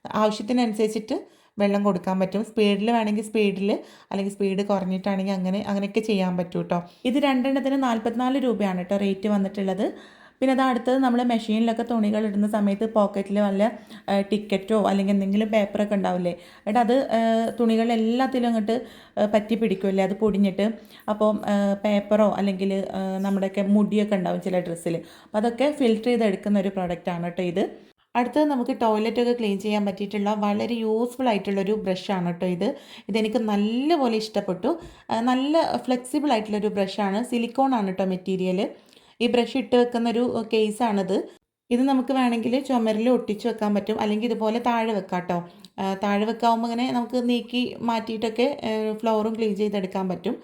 ആവശ്യത്തിനനുസരിച്ചിട്ട് വെള്ളം കൊടുക്കാൻ പറ്റും. സ്പീഡിൽ വേണമെങ്കിൽ സ്പീഡിൽ അല്ലെങ്കിൽ സ്പീഡ് കുറഞ്ഞിട്ടാണെങ്കിൽ അങ്ങനെ അങ്ങനെയൊക്കെ ചെയ്യാൻ പറ്റും കേട്ടോ ഇത് രണ്ടെണ്ണത്തിന് നാൽപ്പത്തിനാല് രൂപയാണ് കേട്ടോ റേറ്റ് വന്നിട്ടുള്ളത്. പിന്നെ അത് അടുത്തത് നമ്മൾ മെഷീനിലൊക്കെ തുണികൾ ഇടുന്ന സമയത്ത് പോക്കറ്റിൽ വല്ല ടിക്കറ്റോ അല്ലെങ്കിൽ എന്തെങ്കിലും പേപ്പറൊക്കെ ഉണ്ടാവില്ലേ? എന്നിട്ട് അത് തുണികൾ എല്ലാത്തിലും അങ്ങോട്ട് പറ്റി പിടിക്കുമല്ലേ അത് പൊടിഞ്ഞിട്ട്. അപ്പോൾ പേപ്പറോ അല്ലെങ്കിൽ നമ്മുടെയൊക്കെ മുടിയൊക്കെ ഉണ്ടാവും ചില ഡ്രസ്സിൽ അപ്പോൾ അതൊക്കെ ഫിൽറ്റർ ചെയ്തെടുക്കുന്ന ഒരു പ്രോഡക്റ്റാണ് കേട്ടോ ഇത്. അടുത്തത് നമുക്ക് ടോയ്ലറ്റൊക്കെ ക്ലീൻ ചെയ്യാൻ പറ്റിയിട്ടുള്ള വളരെ യൂസ്ഫുൾ ആയിട്ടുള്ളൊരു ബ്രഷാണ് കേട്ടോ ഇത്. ഇതെനിക്ക് നല്ലപോലെ ഇഷ്ടപ്പെട്ടു. നല്ല ഫ്ലെക്സിബിൾ ആയിട്ടുള്ളൊരു ബ്രഷാണ് സിലിക്കോൺ ആണ് കേട്ടോ മെറ്റീരിയൽ ഈ ബ്രഷ് ഇട്ട് വെക്കുന്ന ഒരു കേസാണിത് ഇത് നമുക്ക് വേണമെങ്കിൽ ചുമരിൽ ഒട്ടിച്ച് വെക്കാൻ പറ്റും. അല്ലെങ്കിൽ ഇതുപോലെ താഴെ വെക്കാം കേട്ടോ താഴെ വെക്കാവുമ്പോൾ ഇങ്ങനെ നമുക്ക് നീക്കി മാറ്റിയിട്ടൊക്കെ ഫ്ലോറും ക്ലീൻ ചെയ്തെടുക്കാൻ പറ്റും.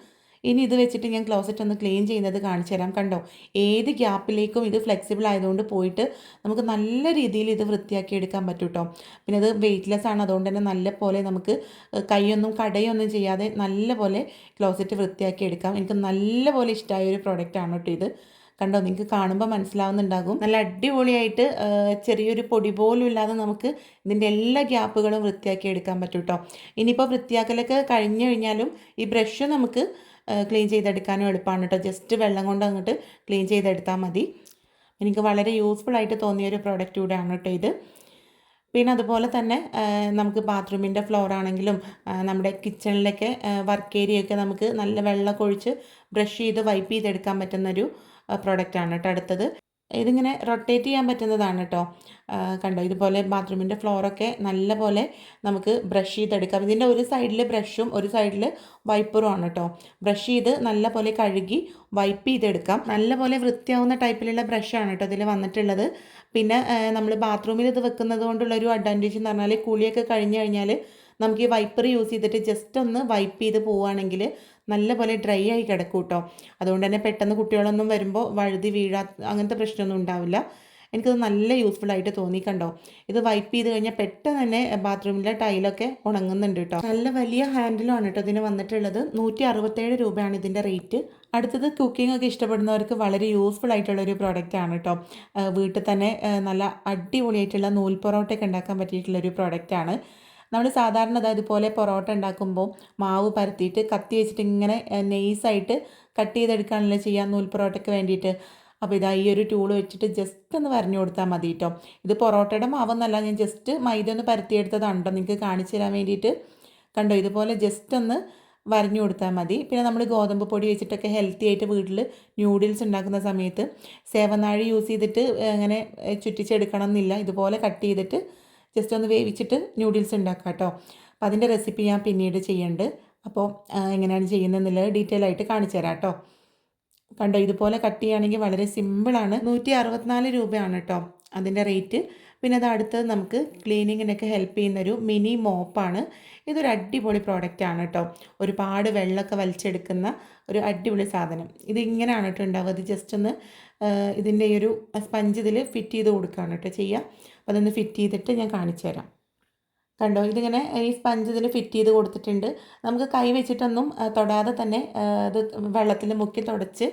ഇനി ഇത് വെച്ചിട്ട് ഞാൻ ക്ലോസറ്റ് ഒന്ന് ക്ലീൻ ചെയ്യുന്നത് കാണിച്ചു തരാം കണ്ടോ? ഏത് ഗ്യാപ്പിലേക്കും ഇത് ഫ്ലെക്സിബിൾ ആയതുകൊണ്ട് പോയിട്ട് നമുക്ക് നല്ല രീതിയിൽ ഇത് വൃത്തിയാക്കി എടുക്കാൻ പറ്റും കേട്ടോ പിന്നെ അത് വെയ്റ്റ്ലെസ് ആണ്. അതുകൊണ്ട് തന്നെ നല്ല പോലെ നമുക്ക് കൈയൊന്നും കടയൊന്നും ചെയ്യാതെ നല്ല പോലെ ക്ലോസറ്റ് വൃത്തിയാക്കി എടുക്കാം. എനിക്ക് നല്ല പോലെ ഇഷ്ടമായ ഒരു പ്രോഡക്റ്റാണ് കേട്ടോ ഇത്. കണ്ടോ നിങ്ങൾക്ക് കാണുമ്പോൾ മനസ്സിലാവുന്നുണ്ടാകും. നല്ല അടിപൊളിയായിട്ട് ചെറിയൊരു പൊടി പോലും ഇല്ലാതെ നമുക്ക് ഇതിന്റെ എല്ലാ ഗ്യാപ്പുകളും വൃത്തിയാക്കി എടുക്കാൻ പറ്റും കേട്ടോ ഇനിയിപ്പോൾ വൃത്തിയാക്കലൊക്കെ കഴിഞ്ഞു കഴിഞ്ഞാലും ഈ ബ്രഷ് നമുക്ക് ക്ലീൻ ചെയ്തെടുക്കാനും എളുപ്പമാണ് കേട്ടോ. ജസ്റ്റ് വെള്ളം കൊണ്ട് അങ്ങോട്ട് ക്ലീൻ ചെയ്തെടുത്താൽ മതി. എനിക്ക് വളരെ യൂസ്ഫുൾ ആയിട്ട് തോന്നിയ ഒരു പ്രോഡക്റ്റ് കൂടെയാണ് കേട്ടോ ഇത്. പിന്നെ അതുപോലെ തന്നെ നമുക്ക് ബാത്റൂമിന്റെ ഫ്ലോർ ആണെങ്കിലും നമ്മുടെ കിച്ചണിലൊക്കെ വർക്ക് ഏരിയയൊക്കെ നമുക്ക് നല്ല വെള്ളമൊക്കെ ഒഴിച്ച് ബ്രഷ് ചെയ്ത് വൈപ്പ് ചെയ്തെടുക്കാൻ പറ്റുന്നൊരു പ്രൊഡക്റ്റാണ് കേട്ടോ അടുത്തത്. ഇതിങ്ങനെ റൊട്ടേറ്റ് ചെയ്യാൻ പറ്റുന്നതാണ് കേട്ടോ കണ്ടോ? ഇതുപോലെ ബാത്റൂമിന്റെ ഫ്ലോറൊക്കെ നല്ല പോലെ നമുക്ക് ബ്രഷ് ചെയ്തെടുക്കാം. ഇതിന്റെ ഒരു സൈഡിൽ ബ്രഷും ഒരു സൈഡിൽ വൈപ്പറും ആണ് കേട്ടോ ബ്രഷ് ചെയ്ത് നല്ല പോലെ കഴുകി വൈപ്പ് ചെയ്തെടുക്കാം. നല്ല പോലെ വൃത്തിയാവുന്ന ടൈപ്പിലുള്ള ബ്രഷാണ് കേട്ടോ ഇതിൽ വന്നിട്ടുള്ളത്. പിന്നെ നമ്മൾ ബാത്റൂമിൽ ഇത് വെക്കുന്നത് കൊണ്ടുള്ളൊരു അഡ്വാന്റേജ് എന്ന് പറഞ്ഞാൽ കുളിയൊക്കെ കഴിഞ്ഞ് കഴിഞ്ഞാൽ നമുക്ക് ഈ വൈപ്പർ യൂസ് ചെയ്തിട്ട് ജസ്റ്റ് ഒന്ന് വൈപ്പ് ചെയ്ത് പോവുകയാണെങ്കിൽ നല്ലപോലെ ഡ്രൈ ആയി കിടക്കും കേട്ടോ അതുകൊണ്ട് തന്നെ പെട്ടെന്ന് കുട്ടികളൊന്നും വരുമ്പോൾ വഴുതി വീഴാ അങ്ങനത്തെ പ്രശ്നമൊന്നും ഉണ്ടാവില്ല. എനിക്കത് നല്ല യൂസ്ഫുൾ ആയിട്ട് തോന്നി കണ്ടോ. ഇത് വൈപ്പ് ചെയ്ത് കഴിഞ്ഞാൽ പെട്ടെന്ന് തന്നെ ബാത്റൂമിലെ ടൈലൊക്കെ ഉണങ്ങുന്നുണ്ട് കേട്ടോ. നല്ല വലിയ ഹാൻഡിലാണ് കേട്ടോ ഇതിന് വന്നിട്ടുള്ളത്. നൂറ്റി അറുപത്തേഴ് രൂപയാണ് ഇതിന്റെ റേറ്റ് അടുത്തത് കുക്കിംഗ് ഒക്കെ ഇഷ്ടപ്പെടുന്നവർക്ക് വളരെ യൂസ്ഫുൾ ആയിട്ടുള്ള ഒരു പ്രോഡക്റ്റ് ആണ് കേട്ടോ. വീട്ടിൽ തന്നെ നല്ല അടിപൊളിയായിട്ടുള്ള നൂൽ പൊറോട്ടയൊക്കെ ഉണ്ടാക്കാൻ പറ്റിയിട്ടുള്ള ഒരു പ്രോഡക്റ്റ് ആണ്. നമ്മൾ സാധാരണ അതായത് ഇതുപോലെ പൊറോട്ട ഉണ്ടാക്കുമ്പോൾ മാവ് പരത്തിയിട്ട് കത്തി വെച്ചിട്ട് ഇങ്ങനെ നെയ്സായിട്ട് കട്ട് ചെയ്തെടുക്കാനല്ല ചെയ്യാൻ നൂൽ പൊറോട്ടയ്ക്ക് വേണ്ടിയിട്ട്. അപ്പോൾ ഇതാ ഈ ഒരു ടൂൾ വെച്ചിട്ട് ജസ്റ്റ് ഒന്ന് വരഞ്ഞു കൊടുത്താൽ മതി കേട്ടോ ഇത് പൊറോട്ടയുടെ മാവെന്നല്ല ഞാൻ ജസ്റ്റ് മൈദ ഒന്ന് പരത്തിയെടുത്തതാണ് നിങ്ങൾക്ക് കാണിച്ചു തരാൻ വേണ്ടിയിട്ട്. കണ്ടോ ഇതുപോലെ ജസ്റ്റ് ഒന്ന് വരഞ്ഞു കൊടുത്താൽ മതി. പിന്നെ നമ്മൾ ഗോതമ്പ് പൊടി വെച്ചിട്ടൊക്കെ ഹെൽത്തി ആയിട്ട് വീട്ടിൽ ന്യൂഡിൽസ് ഉണ്ടാക്കുന്ന സമയത്ത് സേവനാഴി യൂസ് ചെയ്തിട്ട് അങ്ങനെ ചുറ്റിച്ചെടുക്കണം എന്നില്ല ഇതുപോലെ കട്ട് ചെയ്തിട്ട് ജസ്റ്റ് ഒന്ന് വേവിച്ചിട്ട് ന്യൂഡിൽസ് ഉണ്ടാക്കാം കേട്ടോ. അപ്പോൾ അതിന്റെ റെസിപ്പി ഞാൻ പിന്നീട് ചെയ്യുന്നുണ്ട് അപ്പോൾ എങ്ങനെയാണ് ചെയ്യുന്നതെന്നുള്ളത് ഡീറ്റെയിൽ ആയിട്ട് കാണിച്ചു തരാം കേട്ടോ. കണ്ടോ ഇതുപോലെ കട്ട് ചെയ്യുകയാണെങ്കിൽ വളരെ സിമ്പിളാണ് നൂറ്റി അറുപത്തിനാല് രൂപയാണ് കേട്ടോ അതിന്റെ റേറ്റ് പിന്നെ അത് അടുത്തത് നമുക്ക് ക്ലീനിങ്ങിനൊക്കെ ഹെൽപ്പ് ചെയ്യുന്നൊരു മിനി മോപ്പാണ് ഇതൊരു അടിപൊളി പ്രോഡക്റ്റ് ആണ് കേട്ടോ. ഒരുപാട് വെള്ളമൊക്കെ വലിച്ചെടുക്കുന്ന ഒരു അടിപൊളി സാധനം. ഇത് ഇങ്ങനെയാണ് കേട്ടോ ഉണ്ടാവുക ഇത് ജസ്റ്റ് ഒന്ന് ഇതിന്റെ ഈ ഒരു സ്പഞ്ച് ഇതിൽ ഫിറ്റ് ചെയ്ത് കൊടുക്കുകയാണ് കേട്ടോ ചെയ്യുക. അപ്പോൾ അതൊന്ന് ഫിറ്റ് ചെയ്തിട്ട് ഞാൻ കാണിച്ചു തരാം. കണ്ടോ? ഇതിങ്ങനെ ഈ സ്പഞ്ച് ഇതിൽ ഫിറ്റ് ചെയ്ത് കൊടുത്തിട്ടുണ്ട്. നമുക്ക് കൈ വെച്ചിട്ടൊന്നും തൊടാതെ തന്നെ ഇത് വെള്ളത്തിൽ മുക്കി തുടച്ച്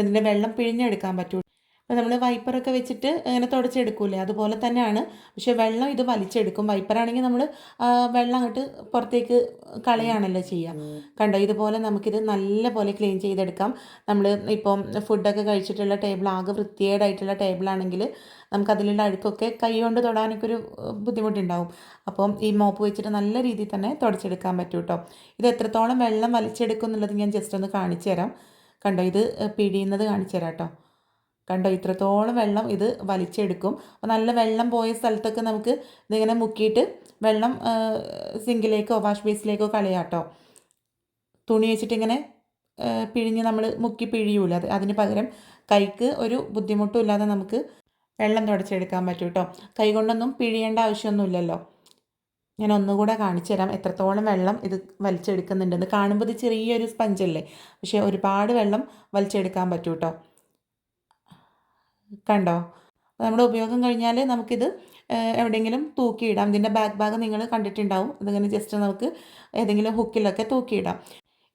ഇതിന്റെ വെള്ളം പിഴിഞ്ഞെടുക്കാൻ പറ്റും അപ്പോൾ നമ്മൾ വൈപ്പറൊക്കെ വെച്ചിട്ട് ഇങ്ങനെ തുടച്ചെടുക്കൂലേ? അതുപോലെ തന്നെയാണ്. പക്ഷേ വെള്ളം ഇത് വലിച്ചെടുക്കും. വൈപ്പറാണെങ്കിൽ നമ്മൾ വെള്ളം അങ്ങോട്ട് പുറത്തേക്ക് കളയാണല്ലോ ചെയ്യുക കണ്ടോ? ഇതുപോലെ നമുക്കിത് നല്ല പോലെ ക്ലീൻ ചെയ്തെടുക്കാം. നമ്മൾ ഇപ്പം ഫുഡൊക്കെ കഴിച്ചിട്ടുള്ള ടേബിൾ ആകെ വൃത്തികേടായിട്ടുള്ള ടേബിളാണെങ്കിൽ നമുക്കതിലുള്ള അഴുക്കൊക്കെ കൈ കൊണ്ട് തൊടാനൊക്കെ ഒരു ബുദ്ധിമുട്ടുണ്ടാവും. അപ്പം ഈ മോപ്പ് വെച്ചിട്ട് നല്ല രീതിയിൽ തന്നെ തുടച്ചെടുക്കാൻ പറ്റും കേട്ടോ ഇത് എത്രത്തോളം വെള്ളം വലിച്ചെടുക്കും എന്നുള്ളത് ഞാൻ ജസ്റ്റ് ഒന്ന് കാണിച്ചു തരാം കണ്ടോ? ഇത് പിഴിയുന്നത് കാണിച്ചു തരാം കേട്ടോ കണ്ടോ? ഇത്രത്തോളം വെള്ളം ഇത് വലിച്ചെടുക്കും. അപ്പോൾ നല്ല വെള്ളം പോയ സ്ഥലത്തൊക്കെ നമുക്ക് ഇതിങ്ങനെ മുക്കിയിട്ട് വെള്ളം സിങ്കിലേക്കോ വാഷ് ബേസിലേക്കോ കളയാം കേട്ടോ തുണി വെച്ചിട്ട് ഇങ്ങനെ ആ, പിഴിഞ്ഞ് നമ്മൾ മുക്കി പിഴിയൂല. അത് അതിന് പകരം കൈക്ക് ഒരു ബുദ്ധിമുട്ടും ഇല്ലാതെ നമുക്ക് വെള്ളം തുടച്ചെടുക്കാൻ പറ്റും കേട്ടോ കൈ കൊണ്ടൊന്നും പിഴിയേണ്ട ആവശ്യമൊന്നുമില്ലല്ലോ. ഞാൻ ഒന്നുകൂടെ കാണിച്ചു തരാം എത്രത്തോളം വെള്ളം ഇത് വലിച്ചെടുക്കുന്നുണ്ടെന്ന് കാണുമ്പോൾ ഇത് ചെറിയൊരു സ്പഞ്ചല്ലേ? പക്ഷേ ഒരുപാട് വെള്ളം വലിച്ചെടുക്കാൻ പറ്റും കേട്ടോ കണ്ടോ? നമ്മുടെ ഉപയോഗം കഴിഞ്ഞാൽ നമുക്കിത് എവിടെയെങ്കിലും തൂക്കിയിടാം. ഇതിന്റെ ബാക്ക് ഭാഗം നിങ്ങൾ കണ്ടിട്ടുണ്ടാവും. ഇതിങ്ങനെ ജസ്റ്റ് നമുക്ക് ഏതെങ്കിലും ഹുക്കിലൊക്കെ തൂക്കിയിടാം.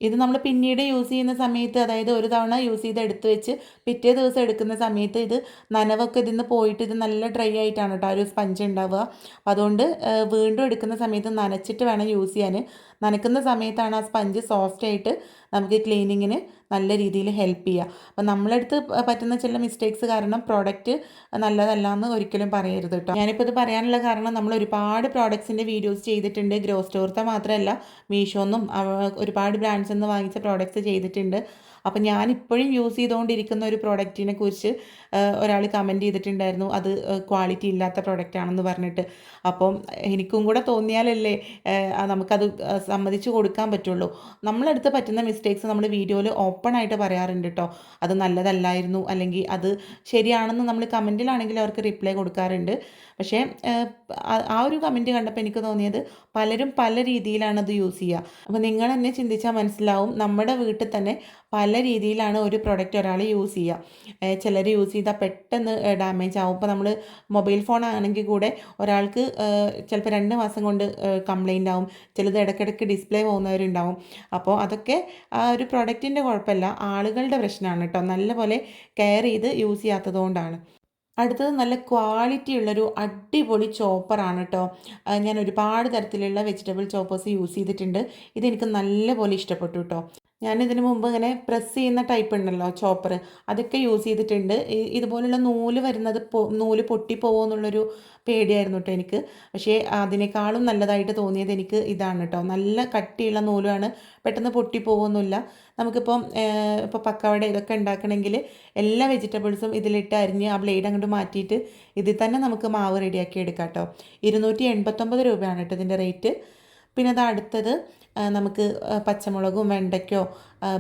ഇത് നമ്മൾ പിന്നീട് യൂസ് ചെയ്യുന്ന സമയത്ത് അതായത് ഒരു തവണ യൂസ് ചെയ്ത് എടുത്ത് വെച്ച് പിറ്റേ ദിവസം എടുക്കുന്ന സമയത്ത് ഇത് നനവൊക്കെ ഇതിൽ നിന്ന് പോയിട്ട് ഇത് നല്ല ഡ്രൈ ആയിട്ടാണ് കേട്ടോ ഒരു സ്പഞ്ച് ഉണ്ടാവുക. അതുകൊണ്ട് വീണ്ടും എടുക്കുന്ന സമയത്ത് നനച്ചിട്ട് വേണം യൂസ് ചെയ്യാൻ നനക്കുന്ന സമയത്താണ് ആ സ്പഞ്ച് സോഫ്റ്റ് ആയിട്ട് നമുക്ക് ക്ലീനിങ്ങിന് നല്ല രീതിയിൽ ഹെൽപ്പ് ചെയ്യുക. അപ്പോൾ നമ്മളെടുത്ത് പറ്റുന്ന ചില മിസ്റ്റേക്സ് കാരണം പ്രോഡക്റ്റ് നല്ലതല്ല എന്ന് ഒരിക്കലും പറയരുത് കേട്ടോ ഞാനിപ്പോൾ ഇത് പറയാനുള്ള കാരണം നമ്മൾ ഒരുപാട് പ്രോഡക്ട്സിന്റെ വീഡിയോസ് ചെയ്തിട്ടുണ്ട്. ഗ്രോ സ്റ്റോർത്തെ മാത്രമല്ല മീഷോന്നും ഒരുപാട് ബ്രാൻഡ്സ് നിന്ന് വാങ്ങിച്ച പ്രോഡക്ട്സ് ചെയ്തിട്ടുണ്ട്. അപ്പം ഞാൻ ഇപ്പോഴും യൂസ് ചെയ്തുകൊണ്ടിരിക്കുന്ന ഒരു പ്രോഡക്റ്റിനെ കുറിച്ച് ഒരാൾ കമന്റ് ചെയ്തിട്ടുണ്ടായിരുന്നു. അത് ക്വാളിറ്റി ഇല്ലാത്ത പ്രോഡക്റ്റ് ആണെന്ന് പറഞ്ഞിട്ട്. അപ്പം എനിക്കും കൂടെ തോന്നിയാലല്ലേ നമുക്കത് സമ്മതിച്ച് കൊടുക്കാൻ പറ്റുള്ളൂ. നമ്മളെടുത്ത് പറ്റുന്ന മിസ്റ്റേക്സ് നമ്മൾ വീഡിയോയിൽ ഓപ്പൺ ആയിട്ട് പറയാറുണ്ട് കേട്ടോ അത് നല്ലതല്ലായിരുന്നു അല്ലെങ്കിൽ അത് ശരിയാണെന്ന് നമ്മൾ കമന്റിലാണെങ്കിൽ അവർക്ക് റിപ്ലൈ കൊടുക്കാറുണ്ട്. പക്ഷേ ആ ഒരു കമന്റ് കണ്ടപ്പോൾ എനിക്ക് തോന്നിയത് പലരും പല രീതിയിലാണ് അത് യൂസ് ചെയ്യുക. അപ്പോൾ നിങ്ങൾ തന്നെ ചിന്തിച്ചാൽ മനസ്സിലാവും. നമ്മുടെ വീട്ടിൽ തന്നെ പല രീതിയിലാണ് ഒരു പ്രൊഡക്റ്റ് ഒരാൾ യൂസ് ചെയ്യുക ചിലർ യൂസ് ചെയ്താൽ പെട്ടെന്ന് ഡാമേജ് ആവും. ഇപ്പോൾ നമ്മൾ മൊബൈൽ ഫോൺ ആണെങ്കിൽ കൂടെ ഒരാൾക്ക് ചിലപ്പോൾ രണ്ട് മാസം കൊണ്ട് കംപ്ലൈന്റ് ആവും. ചിലത് ഇടയ്ക്കിടയ്ക്ക് ഡിസ്പ്ലേ പോകുന്നവരുണ്ടാവും. അപ്പോൾ അതൊക്കെ ആ ഒരു പ്രൊഡക്റ്റിന്റെ കുഴപ്പമില്ല. ആളുകളുടെ പ്രശ്നമാണ് കേട്ടോ. നല്ലപോലെ കെയർ ചെയ്ത് യൂസ് ചെയ്യാത്തതുകൊണ്ടാണ്. അടുത്തത് നല്ല ക്വാളിറ്റി ഉള്ളൊരു അടിപൊളി ചോപ്പറാണ് കേട്ടോ. ഞാൻ ഒരുപാട് തരത്തിലുള്ള വെജിറ്റബിൾ ചോപ്പേഴ്സ് യൂസ് ചെയ്തിട്ടുണ്ട്. ഇതെനിക്ക് നല്ലപോലെ ഇഷ്ടപ്പെട്ടു കേട്ടോ. ഞാൻ ഇതിനു മുമ്പ് ഇങ്ങനെ പ്രസ് ചെയ്യുന്ന ടൈപ്പ് ഉണ്ടല്ലോ ചോപ്പർ അതൊക്കെ യൂസ് ചെയ്തിട്ടുണ്ട്. ഇതുപോലുള്ള നൂൽ വരുന്നത് നൂൽ പൊട്ടിപ്പോവോ എന്നുള്ളൊരു പേടിയായിരുന്നു കേട്ടോ എനിക്ക്. പക്ഷേ അതിനേക്കാളും നല്ലതായിട്ട് തോന്നിയത് എനിക്ക് ഇതാണ് കേട്ടോ നല്ല കട്ടിയുള്ള നൂലാണ് പെട്ടെന്ന് പൊട്ടിപ്പോവൊന്നുമില്ല നമുക്കിപ്പം ഇപ്പോൾ പക്കവട ഇതൊക്കെ ഉണ്ടാക്കണമെങ്കിൽ എല്ലാ വെജിറ്റബിൾസും ഇതിലിട്ട് അരിഞ്ഞ് ആ ബ്ലേഡ് അങ്ങോട്ട് മാറ്റിയിട്ട് ഇതിൽ തന്നെ നമുക്ക് മാവ് റെഡിയാക്കി എടുക്കാം കേട്ടോ ഇരുന്നൂറ്റി എൺപത്തൊമ്പത് രൂപയാണ് കേട്ടോ ഇതിന്റെ റേറ്റ് പിന്നെ അത് അടുത്തത് നമുക്ക് പച്ചമുളകും വെണ്ടയ്ക്കോ